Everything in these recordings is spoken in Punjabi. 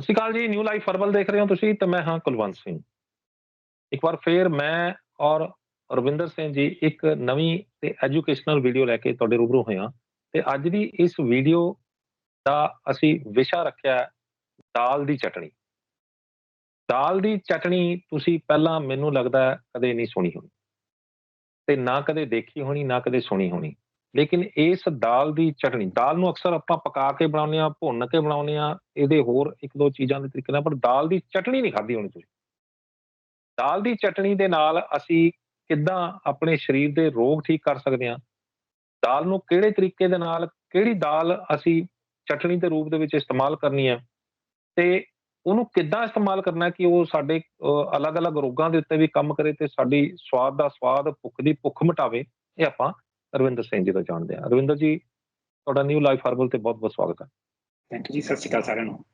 ਸਤਿ ਸ਼੍ਰੀ ਅਕਾਲ ਜੀ ਨਿਊ ਲਾਈਫ ਫਰਬਲ ਦੇਖ ਰਹੇ ਹੋ ਤੁਸੀਂ ਤੇ ਮੈਂ ਹਾਂ ਕੁਲਵੰਤ ਸਿੰਘ। ਇੱਕ ਵਾਰ ਫੇਰ ਮੈਂ ਔਰ ਰਵਿੰਦਰ ਸਿੰਘ ਜੀ ਇੱਕ ਨਵੀਂ ਤੇ ਐਜੂਕੇਸ਼ਨਲ ਵੀਡੀਓ ਲੈ ਕੇ ਤੁਹਾਡੇ ਰੂਬਰੂ ਹੋਏ ਹਾਂ ਤੇ ਅੱਜ ਦੀ ਇਸ ਵੀਡੀਓ ਦਾ ਅਸੀਂ ਵਿਸ਼ਾ ਰੱਖਿਆ ਦਾਲ ਦੀ ਚਟਣੀ। ਦਾਲ ਦੀ ਚਟਣੀ ਤੁਸੀਂ ਪਹਿਲਾਂ ਮੈਨੂੰ ਲੱਗਦਾ ਕਦੇ ਨਹੀਂ ਸੁਣੀ ਹੋਣੀ ਤੇ ਨਾ ਕਦੇ ਦੇਖੀ ਹੋਣੀ, ਨਾ ਕਦੇ ਸੁਣੀ ਹੋਣੀ। ਲੇਕਿਨ ਇਸ ਦਾਲ ਦੀ ਚਟਣੀ ਦਾਲ ਨੂੰ ਅਕਸਰ ਆਪਾਂ ਪਕਾ ਕੇ ਬਣਾਉਂਦੇ ਆ ਭੁੰਨ ਕੇ ਬਣਾਉਂਦੇ ਆ ਇਹਦੇ ਹੋਰ ਇੱਕ ਦੋ ਚੀਜ਼ਾਂ ਦੇ ਤਰੀਕੇ ਨਾਲ, ਪਰ ਦਾਲ ਦੀ ਚਟਣੀ ਨਹੀਂ ਖਾਧੀ ਹੋਣੀ ਤੁਸੀਂ। ਦਾਲ ਦੀ ਚਟਣੀ ਦੇ ਨਾਲ ਅਸੀਂ ਕਿੱਦਾਂ ਆਪਣੇ ਸਰੀਰ ਦੇ ਰੋਗ ਠੀਕ ਕਰ ਸਕਦੇ ਹਾਂ? ਦਾਲ ਨੂੰ ਕਿਹੜੇ ਤਰੀਕੇ ਦੇ ਨਾਲ, ਕਿਹੜੀ ਦਾਲ ਅਸੀਂ ਚਟਣੀ ਦੇ ਰੂਪ ਦੇ ਵਿੱਚ ਇਸਤੇਮਾਲ ਕਰਨੀ ਹੈ? ਤੇ ਉਹਨੂੰ ਕਿੱਦਾਂ ਇਸਤੇਮਾਲ ਕਰਨਾ ਕਿ ਉਹ ਸਾਡੇ ਅਲੱਗ-ਅਲੱਗ ਰੋਗਾਂ ਦੇ ਉੱਤੇ ਵੀ ਕੰਮ ਕਰੇ ਤੇ ਸਾਡੀ ਸਵਾਦ ਦਾ ਸਵਾਦ ਭੁੱਖ ਦੀ ਭੁੱਖ ਮਿਟਾਵੇ, ਇਹ ਆਪਾਂ ਰਵਿੰਦਰ ਸਿੰਘ ਜੀ ਤੋਂ ਜਾਣਦੇ ਹਾਂ। ਰਵਿੰਦਰ ਜੀ ਤੁਹਾਡਾ ਨਿਊ ਲਾਈਫ ਹਰਬਲ ਤੇ ਬਹੁਤ-ਬਹੁਤ ਸਵਾਗਤ ਹੈ। ਥੈਂਕ ਯੂ ਜੀ ਸਤਿ ਸ਼੍ਰੀ ਅਕਾਲ ਸਾਰਿਆਂ ਨੂੰ।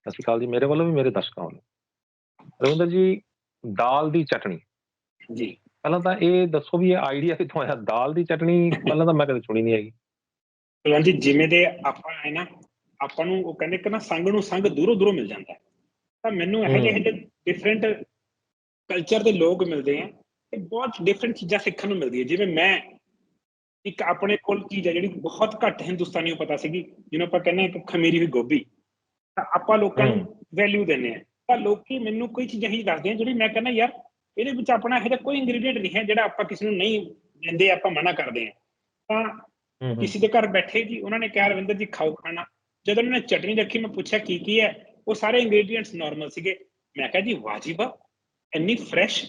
ਸਤਿ ਸ਼੍ਰੀ ਅਕਾਲ ਜੀ ਮੇਰੇ ਵੱਲੋਂ ਵੀ ਮੇਰੇ ਦਰਸ਼ਕਾਂ ਵੱਲੋਂ। ਰਵਿੰਦਰ ਜੀ ਦਾਲ ਦੀ ਚਟਣੀ। ਜੀ। ਪਹਿਲਾਂ ਤਾਂ ਇਹ ਦੱਸੋ ਵੀ ਇਹ ਆਈਡੀਆ ਕਿੱਥੋਂ ਆਇਆ? ਦਾਲ ਦੀ ਚਟਣੀ ਪਹਿਲਾਂ ਤਾਂ ਮੈਂ ਕਦੇ ਸੁਣੀ ਨਹੀਂ ਹੈਗੀ। ਕੁਲਵੰਤ ਜੀ ਜਿਵੇਂ ਦੇ ਆਪਾਂ ਹੈ ਨਾ ਆਪਾਂ ਨੂੰ ਉਹ ਕਹਿੰਦੇ ਕਿ ਨਾ ਸੰਗ ਨੂੰ ਸੰਗ ਦੂਰੋਂ ਦੂਰੋਂ ਮਿਲ ਜਾਂਦਾ। ਤਾਂ ਮੈਨੂੰ ਇਹੋ ਜਿਹੇ ਡਿਫਰੈਂਟ ਕਲਚਰ ਦੇ ਲੋਕ ਮਿਲਦੇ ਆ। ਤੇ ਬਹੁਤ ਡਿਫਰੈਂਟ ਚੀਜ਼ਾਂ ਸਿੱਖਣ ਨੂੰ ਮਿਲਦੀ ਹੈ ਜਿਵੇਂ ਮੈਂ ਇੱਕ ਆਪਣੇ ਕੋਲ ਚੀਜ਼ ਹੈ ਜਿਹੜੀ ਬਹੁਤ ਘੱਟ ਹਿੰਦੁਸਤਾਨੀ ਨੂੰ ਪਤਾ ਸੀਗੀ। ਜਿਹਨੂੰ ਆਪਾਂ ਕਹਿੰਦੇ ਹਾਂ ਕਿ ਖਮੀਰੀ ਹੋਈ ਗੋਭੀ। ਤਾਂ ਆਪਾਂ ਲੋਕਾਂ ਨੂੰ ਵੈਲਿਊ ਦਿੰਦੇ ਆ ਤਾਂ ਲੋਕੀ ਮੈਨੂੰ ਕੋਈ ਚੀਜ਼ਾਂ ਹੀ ਦੱਸਦੇ ਆ ਜਿਹੜੀ ਮੈਂ ਕਹਿੰਦਾ ਯਾਰ ਇਹਦੇ ਵਿੱਚ ਆਪਣਾ ਇਹੋ ਜਿਹਾ ਕੋਈ ਇੰਗਰੀਡੀਐਂਟ ਨਹੀਂ ਹੈ ਜਿਹੜਾ ਆਪਾਂ ਕਿਸੇ ਨੂੰ ਨਹੀਂ ਦਿੰਦੇ ਆਪਾਂ ਮਨਾ ਕਰਦੇ ਆ ਤਾਂ ਕਿਸੇ ਦੇ ਘਰ ਬੈਠੇ ਜੀ ਉਹਨਾਂ ਨੇ ਕਿਹਾ ਰਵਿੰਦਰ ਜੀ ਖਾਓ ਖਾਣਾ। ਜਦੋਂ ਉਹਨਾਂ ਨੇ ਚਟਨੀ ਰੱਖੀ ਮੈਂ ਪੁੱਛਿਆ ਕੀ ਕੀ ਹੈ? ਉਹ ਸਾਰੇ ਇੰਗਰੀਡੀਐਂਟਸ ਨਾਰਮਲ ਸੀਗੇ। ਮੈਂ ਕਿਹਾ ਜੀ ਵਾਹ ਇੰਨੀ ਫਰੈਸ਼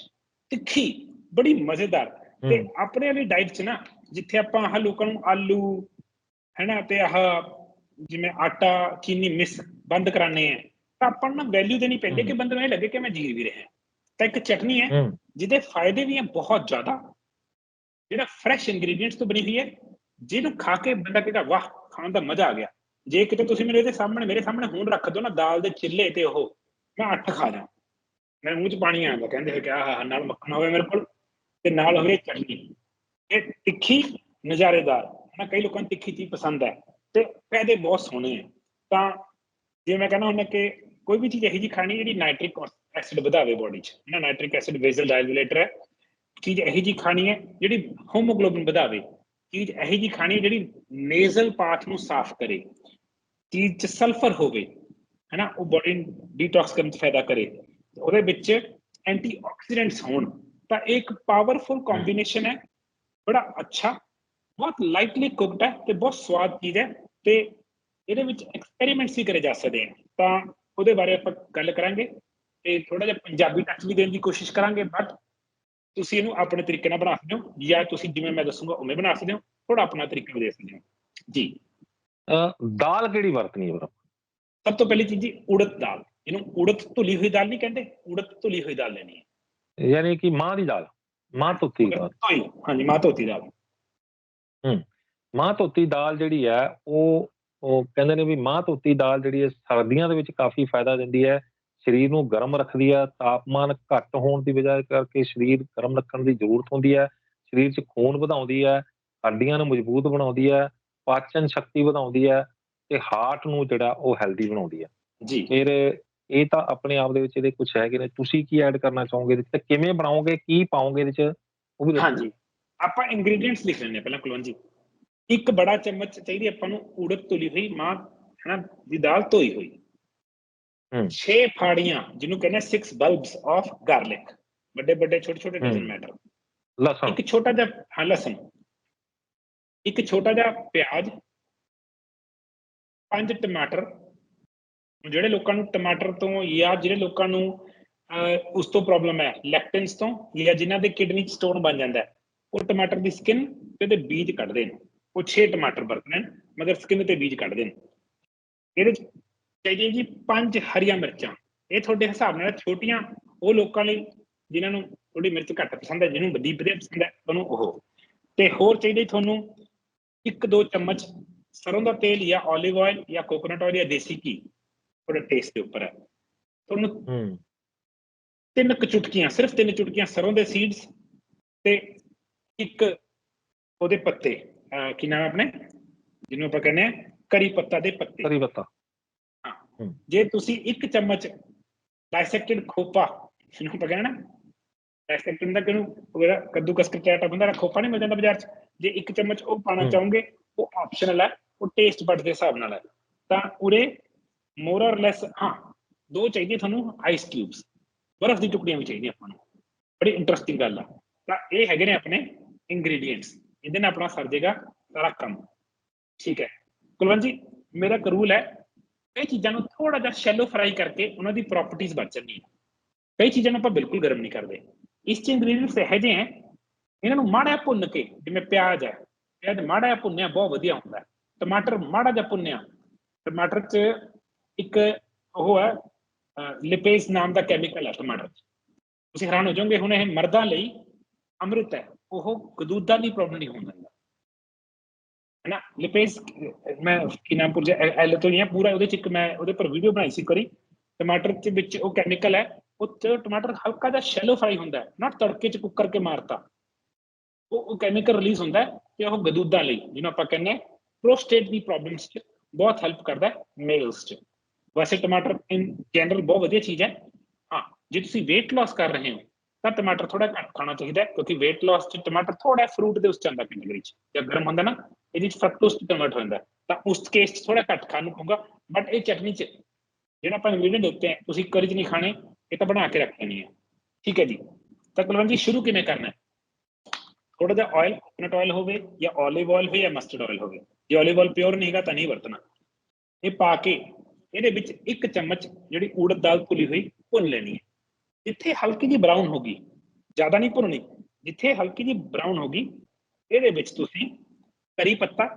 ਤਿੱਖੀ। ਬੜੀ ਮਜ਼ੇਦਾਰ। ਤੇ ਆਪਣੇ ਵਾਲੀ ਡਾਈਟ 'ਚ ਨਾ ਜਿੱਥੇ ਆਪਾਂ ਆਹ ਲੋਕਾਂ ਨੂੰ ਆਲੂ ਹੈਨਾ ਤੇ ਆਹ ਜਿਵੇਂ ਆਟਾ ਚੀਨੀ ਮਿਸ ਬੰਦ ਕਰਾਣੇ ਆ ਤਾਂ ਆਪਾਂ ਨੂੰ ਵੈਲਿਊ ਦੇਣੀ ਪੈਂਦੀ ਕਿ। ਬੰਦੇ ਨੂੰ ਇਹ ਲੱਗੇ ਕਿ ਮੈਂ ਜੀ ਵੀ ਰਿਹਾ। ਤਾਂ ਇੱਕ ਚਟਨੀ ਹੈ ਜਿਹਦੇ ਫਾਇਦੇ ਵੀ ਹੈ ਬਹੁਤ ਜ਼ਿਆਦਾ। ਜਿਹੜਾ ਫਰੈਸ਼ ਇੰਗਰੀਡੀਐਂਟਸ ਤੋਂ ਬਣੀ ਹੋਈ ਹੈ ਜਿਹਨੂੰ ਖਾ ਕੇ ਬੰਦਾ ਕਹਿੰਦਾ ਵਾਹ ਖਾਣ ਦਾ ਮਜ਼ਾ ਆ ਗਿਆ। ਜੇ ਕਿਤੇ ਤੁਸੀਂ ਮੇਰੇ ਇਹਦੇ ਸਾਹਮਣੇ ਮੇਰੇ ਸਾਹਮਣੇ ਹੁਣ ਰੱਖ ਦਿਓ ਨਾ ਦਾਲ ਦੇ ਚਿੱਲੇ ਤੇ ਉਹ ਮੈਂ ਅੱਠ ਖਾ ਜਾ ਮੇਰੇ ਮੂੰਹ 'ਚ ਪਾਣੀ ਆ ਜਾਂਦਾ ਕਹਿੰਦੇ ਕਿ ਆਹ ਨਾਲ ਮੱਖਣ ਹੋਵੇ ਮੇਰੇ ਕੋਲ। ਤੇ ਨਾਲ ਹੋਵੇ ਚਟਨੀ ਇਹ ਤਿੱਖੀ ਨਜ਼ਾਰੇਦਾਰ, ਹਨਾ, ਕਈ ਲੋਕਾਂ ਨੂੰ ਤਿੱਖੀ ਚੀਜ਼ ਪਸੰਦ ਹੈ ਤੇ ਫਾਇਦੇ ਬਹੁਤ ਸੋਹਣੇ ਹੈ। ਤਾਂ ਜੇ ਮੈਂ ਕਹਿੰਦਾ ਹੁੰਦਾ ਕਿ ਕੋਈ ਵੀ ਚੀਜ਼ ਇਹੋ ਜਿਹੀ ਖਾਣੀ ਜਿਹੜੀ ਨਾਈਟ੍ਰਿਕ ਐਸਿਡ ਵਧਾਵੇ ਬੋਡੀ 'ਚ ਨਾ ਨਾਈਟ੍ਰਿਕ ਐਸਿਡ ਵੇਜ਼ਲ ਡਾਇਲੂਲੇਟਰ ਹੈ। ਚੀਜ਼ ਇਹੋ ਜਿਹੀ ਖਾਣੀ ਹੈ ਜਿਹੜੀ ਹੋਮੋਗਲੋਬਿਨ ਵਧਾਵੇ। ਚੀਜ਼ ਇਹੋ ਜਿਹੀ ਖਾਣੀ ਹੈ ਜਿਹੜੀ ਨੇਜ਼ਲ ਪਾਥ ਨੂੰ ਸਾਫ਼ ਕਰੇ। ਚੀਜ਼ 'ਚ ਸਲਫਰ ਹੋਵੇ, ਹੈਨਾ, ਉਹ ਬੋਡੀ ਡੀਟੌਕਸ ਕਰਨ 'ਚ ਫਾਇਦਾ ਕਰੇ। ਉਹਦੇ ਵਿੱਚ ਐਂਟੀਆਕਸੀਡੈਂਟਸ ਹੋਣ। ਤਾਂ ਇਹ ਇੱਕ ਪਾਵਰਫੁਲ ਕੰਬੀਨੇਸ਼ਨ ਹੈ। ਬੜਾ ਅੱਛਾ ਬਹੁਤ ਲਾਈਟਲੀ ਕੁਕਡ ਹੈ ਤੇ ਬਹੁਤ ਸਵਾਦ ਚੀਜ਼ ਹੈ ਤੇ ਇਹਦੇ ਵਿੱਚ ਐਕਸਪੈਰੀਮੈਂਟਸ ਵੀ ਕਰੇ ਜਾ ਸਕਦੇ ਆ ਤਾਂ ਉਹਦੇ ਬਾਰੇ ਆਪਾਂ ਗੱਲ ਕਰਾਂਗੇ ਤੇ ਥੋੜਾ ਜਿਹਾ ਪੰਜਾਬੀ ਟੱਚ ਵੀ ਦੇਣ ਦੀ ਕੋਸ਼ਿਸ਼ ਕਰਾਂਗੇ ਬਟ ਤੁਸੀਂ ਇਹਨੂੰ ਆਪਣੇ ਤਰੀਕੇ ਨਾਲ ਬਣਾ ਸਕਦੇ ਹੋ ਜਾਂ ਤੁਸੀਂ ਜਿਵੇਂ ਮੈਂ ਦੱਸੂਗਾ ਉਵੇਂ ਬਣਾ ਸਕਦੇ ਹੋ ਥੋੜਾ ਆਪਣਾ ਤਰੀਕਾ ਵੀ ਦੇ ਸਕਦੇ ਹੋ। ਜੀ। ਦਾਲ ਕਿਹੜੀ ਵਰਤਣੀ ਹੈ ਸਭ ਤੋਂ ਪਹਿਲੀ ਚੀਜ਼ ਜੀ ਉੜਦ ਦਾਲ। ਇਹਨੂੰ ਉੜਦ ਧੁਲੀ ਹੋਈ ਦਾਲ ਨਹੀਂ ਕਹਿੰਦੇ ਉੜਦ ਧੁਲੀ ਹੋਈ ਦਾਲ ਲੈਣੀ ਹੈ। ਯਾਨੀ ਕਿ ਮਾਂ ਦੀ ਦਾਲ ਮਾਂ ਧੋਤੀ ਦਾਲ। ਹਾਂਜੀ ਮਾਂ ਧੋਤੀ ਦਾਲ। ਮਾਂ ਧੋਤੀ ਦਾਲ ਜਿਹੜੀ ਹੈ ਉਹ ਉਹ ਕਹਿੰਦੇ ਨੇ ਵੀ ਮਾਂ ਧੋਤੀ ਦਾਲ ਜਿਹੜੀ ਹੈ ਸਰਦੀਆਂ ਦੇ ਵਿੱਚ ਕਾਫੀ ਫਾਇਦਾ ਦਿੰਦੀ ਹੈ ਸਰੀਰ ਨੂੰ ਗਰਮ ਰੱਖਦੀ ਹੈ ਤਾਪਮਾਨ ਘੱਟ ਹੋਣ ਦੀ ਵਜ੍ਹਾ ਕਰਕੇ ਸਰੀਰ ਗਰਮ ਰੱਖਣ ਦੀ ਜ਼ਰੂਰਤ ਹੁੰਦੀ ਹੈ ਸਰੀਰ 'ਚ ਖੂਨ ਵਧਾਉਂਦੀ ਹੈ ਹੱਡੀਆਂ ਨੂੰ ਮਜ਼ਬੂਤ ਬਣਾਉਂਦੀ ਹੈ ਪਾਚਨ ਸ਼ਕਤੀ ਵਧਾਉਂਦੀ ਹੈ ਤੇ ਹਾਰਟ ਨੂੰ ਜਿਹੜਾ ਉਹ ਹੈਲਦੀ ਬਣਾਉਂਦੀ ਹੈ। ਜੀ। ਫਿਰ ਇਹ ਤਾਂ ਆਪਣੇ ਆਪ ਦੇ ਵਿੱਚ ਇਹਦੇ ਕੁਝ ਹੈਗੇ ਨੇ। ਤੁਸੀਂ ਕੀ ਐਡ ਕਰਨਾ ਚਾਹੋਗੇ ਤੇ ਕਿਵੇਂ ਬਣਾਓਗੇ? ਕੀ ਪਾਓਗੇ ਇਹਦੇ 'ਚ? ਉਹ ਵੀ। ਹਾਂਜੀ। ਆਪਾਂ ਇੰਗਰੀਡੀਐਂਟਸ ਲਿਖ ਲੈਣੇ ਪਹਿਲਾਂ ਕੁਲਵੰਤ ਜੀ। ਇੱਕ ਬੜਾ ਚਮਚ ਚਾਹੀਦੀ ਆਪਾਂ ਨੂੰ ਉੜਦ ਧੁਲੀ ਹੋਈ ਮਾਂ ਹਨਾ ਦੀ ਦਾਲ ਧੋਈ ਹੋਈ। ਹਮ। 6 ਫਾੜੀਆਂ ਜਿਹਨੂੰ ਕਹਿੰਦੇ 6 ਬਲਬਸ ਆਫ ਗਾਰਲਿਕ ਵੱਡੇ ਵੱਡੇ ਛੋਟੇ ਛੋਟੇ। ਡਜ਼ਨ ਮੈਟਰ ਲਸਣ। ਇੱਕ ਛੋਟਾ ਜਿਹਾ ਹਾਂ ਲਸਣ। ਇੱਕ ਛੋਟਾ ਜਿਹਾ ਪਿਆਜ਼। ਪੰਜ ਟਮਾਟਰ। ਜਿਹੜੇ ਲੋਕਾਂ ਨੂੰ ਟਮਾਟਰ ਤੋਂ ਜਾਂ ਜਿਹੜੇ ਲੋਕਾਂ ਨੂੰ ਉਸ ਤੋਂ ਪ੍ਰੋਬਲਮ ਹੈ ਲੈਕਟਿਨਸ ਤੋਂ ਜਾਂ ਜਿਨ੍ਹਾਂ ਦੇ ਕਿਡਨੀ 'ਚ ਸਟੋਨ ਬਣ ਜਾਂਦਾ ਉਹ ਟਮਾਟਰ ਦੀ ਸਕਿਨ ਤੇ ਉਹਦੇ ਬੀਜ ਕੱਢਦੇ ਨੇ। ਉਹ 6 ਟਮਾਟਰ ਵਰਤਣੇ ਨੇ, ਮਗਰ ਸਕਿਨ ਤੇ ਬੀਜ ਕੱਢਦੇ ਨੇ। ਇਹਦੇ 'ਚ ਚਾਹੀਦੀ ਹੈ ਜੀ ਪੰਜ ਹਰੀਆਂ ਮਿਰਚਾਂ। ਇਹ ਤੁਹਾਡੇ ਹਿਸਾਬ ਨਾਲ ਛੋਟੀਆਂ, ਉਹ ਲੋਕਾਂ ਲਈ ਜਿਨ੍ਹਾਂ ਨੂੰ ਥੋੜੀ ਮਿਰਚ ਘੱਟ ਪਸੰਦ ਹੈ, ਜਿਹਨੂੰ ਵੱਡੀ ਵਧੀਆ ਪਸੰਦ ਹੈ, ਉਹਨੂੰ ਉਹ। ਤੇ ਹੋਰ ਚਾਹੀਦੀ ਤੁਹਾਨੂੰ ਇੱਕ ਦੋ ਚਮਚ ਸਰੋਂ ਦਾ ਤੇਲ ਜਾਂ 올ਿਵ ਆਇਲ ਜਾਂ ਕੋਕੋਨਟ ਆਇਲ ਜਾਂ ਦੇਸੀ ਘੀ। ਤੁਹਾਡੇ ਟੇਸਟ ਦੇ ਉੱਪਰ ਹੈ। ਤੁਹਾਨੂੰ ਹੂੰ। ਤਿੰਨ ਕੁ ਚੁਟਕੀਆਂ ਸਿਰਫ ਤਿੰਨ ਚੁਟਕੀਆਂ ਸਰੋਂ ਦੇ ਸੀਡਸ ਤੇ ਇੱਕ ਉਹਦੇ ਪੱਤੇ ਕੀ ਨਾਮ ਆਪਣੇ? ਜਿਹਨੂੰ ਆਪਾਂ ਕਹਿੰਦੇ ਆ ਕਰੀ ਪੱਤਾ ਦੇ ਪੱਤੇ। ਕਰੀ ਪੱਤਾ। ਜੇ ਤੁਸੀਂ ਇੱਕ ਚਮਚ ਡਾਇਸੈਕਟਡ ਖੋਪਾ ਜਿਹਨੂੰ ਆਪਾਂ ਕਹਿੰਦੇ ਨਾ ਡਾਇਸੈਕਟਡ ਦਾ ਕਿਹਨੂੰ? ਉਹਦਾ ਕੱਦੂਕਸ ਕਰਕੇ ਆਟਾ ਬੰਦਾ ਖੋਪਾ ਨਹੀਂ ਮਿਲ ਜਾਂਦਾ ਬਾਜ਼ਾਰ 'ਚ। ਜੇ ਇੱਕ ਚਮਚ ਉਹ ਪਾਣਾ। ਚਾਹੋਗੇ ਉਹ ਆਪਸ਼ਨਲ ਹੈ ਉਹ ਟੇਸਟ ਬਡ ਦੇ ਹਿਸਾਬ ਨਾਲ ਹੈ। ਤਾਂ ਉਰੇ ਮੋਰ অর ਲੈਸ ਹਾਂ, ਦੋ ਚਾਹੀਦੀ ਤੁਹਾਨੂੰ ਆਈਸ ਕਿਊਬਸ ਬਰਫ਼ ਦੀ ਟੁਕੜੀਆਂ ਵੀ ਚਾਹੀਦੀਆਂ ਆਪਾਂ ਨੂੰ। ਬੜੀ ਇੰਟਰਸਟਿੰਗ ਗੱਲ ਆ। ਤਾਂ ਇਹ ਹੈਗੇ ਨੇ ਆਪਣੇ ਇੰਗਰੀਡੀਐਂਟਸ ਇਹਦੇ ਨਾਲ ਆਪਣਾ ਸਰ ਜਾਏਗਾ ਸਾਰਾ ਕੰਮ। ਠੀਕ ਹੈ। ਕੁਲਵੰਤ ਜੀ, ਮੇਰਾ ਇੱਕ ਹੈ, ਕਈ ਚੀਜ਼ਾਂ ਨੂੰ ਥੋੜਾ ਜਿਹਾ ਸ਼ੈਲੋ ਫਰਾਈ ਕਰਕੇ ਉਹਨਾਂ ਦੀ ਪ੍ਰੋਪਰਟੀਆਂ ਬਚ ਜਾਂਦੀਆਂ। ਕਈ ਚੀਜ਼ਾਂ ਨੂੰ ਆਪਾਂ ਬਿਲਕੁਲ ਗਰਮ ਨਹੀਂ ਕਰਦੇ। ਇਸ ਚ ਇੰਗਰੀਡੀਐਂਟਸ ਇਹੋ ਜਿਹੇ ਹੈ, ਇਹਨਾਂ ਨੂੰ ਮਾੜਾ ਜਿਹਾ ਭੁੰਨ ਕੇ, ਜਿਵੇਂ ਪਿਆਜ਼ ਹੈ, ਪਿਆਜ਼ ਮਾੜਾ ਜਿਹਾ ਭੁੰਨਿਆ, ਬਹੁਤ ਵਧੀਆ ਹੁੰਦਾ। ਟਮਾਟਰ ਮਾੜਾ ਜਿਹਾ ਭੁੰਨਿਆ। ਟਮਾਟਰ 'ਚ ਇੱਕ ਉਹ ਹੈ ਲਿਪੇਜ਼ ਨਾਮ ਦਾ ਕੈਮੀਕਲ ਹੈ ਟਮਾਟਰ ਤੁਸੀਂ ਹੈਰਾਨ ਹੋ ਜਾਓਗੇ, ਹੁਣ ਇਹ ਮਰਦਾਂ ਲਈ ਅੰਮ੍ਰਿਤ ਹੈ। ਉਹ ਗਦੂਦਾਂ ਦੀ ਪ੍ਰੋਬਲਮ ਨਹੀਂ ਹੋਣ ਦਿੰਦਾ। ਹੈ ਨਾ ਲਿਪੇਸ ਮੈਂ ਕੀ ਨਾਮ ਪੁਰ ਐਲ ਤੋਂ ਨਹੀਂ ਪੂਰਾ ਉਹਦੇ ਚ ਇੱਕ ਮੈਂ ਉਹਦੇ ਪਰ ਵੀਡੀਓ ਬਣਾਈ ਸੀ ਕਰੀ ਟਮਾਟਰ ਦੇ ਵਿੱਚ ਉਹ ਕੈਮੀਕਲ ਹੈ, ਉਹ ਟਮਾਟਰ ਹਲਕਾ ਜਿਹਾ ਸ਼ੈਲੋ ਫਰਾਈ ਹੁੰਦਾ ਹੈ ਨਾ ਤੜਕੇ ਚ ਕੁੱਕਰ ਕੇ ਮਾਰਤਾ। ਉਹ ਉਹ ਕੈਮੀਕਲ ਰਿਲੀਜ਼ ਹੁੰਦਾ ਤੇ ਉਹ ਗਦੂਦਾਂ ਲਈ, ਜਿਹਨੂੰ ਆਪਾਂ ਕਹਿੰਦੇ ਹਾਂ ਪ੍ਰੋਸਟੇਟ ਦੀ ਪ੍ਰੋਬਲਮਸ ਚ ਬਹੁਤ ਹੈਲਪ ਕਰਦਾ ਹੈ ਮੇਲਸ ਚ। ਵੈਸੇ ਟਮਾਟਰ ਇਨ ਜਨਰਲ ਬਹੁਤ ਵਧੀਆ ਚੀਜ਼ ਹੈ ਹਾਂ ਜੇ ਤੁਸੀਂ weight loss ਕਰ ਰਹੇ ਹੋ ਤਾਂ ਟਮਾਟਰ ਥੋੜਾ ਘੱਟ ਖਾਣਾ ਚਾਹੀਦਾ ਹੈ ਕਿਉਂਕਿ weight loss ਚ ਟਮਾਟਰ ਥੋੜਾ ਫਰੂਟ ਦੇ ਉਸ ਚ ਆਉਂਦਾ ਕੈਟਾਗਰੀ ਚ ਜਦ ਗਰਮ ਹੁੰਦਾ ਨਾ ਇਹਦੇ ਚ ਫਰਕਟੋਸ ਚ ਕਨਵਰਟ ਹੋ ਜਾਂਦਾ ਹੈ। ਤਾਂ ਉਸ ਕੇਸ ਚ ਥੋੜਾ ਘੱਟ ਖਾਣ ਨੂੰ ਪਊਗਾ ਬਟ ਇਹ ਚਟਨੀ ਚ ਜਿਹੜਾ ਆਪਾਂ ਇੰਗਰੀਡੀਐਂਟ ਦਿੱਤੇ ਹੈ ਤੁਸੀਂ ਕਰੀ ਚ ਨਹੀਂ ਖਾਣੇ ਇਹ ਤਾਂ ਬਣਾ ਕੇ ਰੱਖ ਲੈਣੀ ਹੈ ਠੀਕ ਹੈ ਜੀ ਤਾਂ ਕੁਲਵੰਤ ਜੀ ਸ਼ੁਰੂ ਕਿਵੇਂ ਕਰਨਾ ਹੈ ਥੋੜਾ ਜਿਹਾ ਆਇਲ ਕੋਕੋਨਟ ਆਇਲ ਹੋਵੇ ਜਾਂ 올ਿਵ ਆਇਲ ਹੋਵੇ ਜਾਂ ਮਸਟਰਡ ਆਇਲ ਹੋਵੇ ਜੇ 올ਿਵ ਆਇਲ ਪਿਓਰ ਨਹੀਂ ਹੈਗਾ ਤਾਂ ਨਹੀਂ ਵਰਤਣਾ ਇਹ ਪਾ ਕੇ ਇਹਦੇ ਵਿੱਚ ਇੱਕ ਚਮਚ ਜਿਹੜੀ ਉੜਦ ਦਾਲ ਭੁੱਲੀ ਹੋਈ ਭੁੰਨ ਲੈਣੀ ਹੈ। ਜਿੱਥੇ ਹਲਕੀ ਜਿਹੀ ਬਰਾਊਨ ਹੋ ਗਈ ਜ਼ਿਆਦਾ ਨਹੀਂ ਭੁੰਨਣੀ ਜਿੱਥੇ ਹਲਕੀ ਜਿਹੀ ਬਰਾਊਨ ਹੋ ਗਈ ਇਹਦੇ ਵਿੱਚ ਤੁਸੀਂ ਕਰੀ ਪੱਤਾ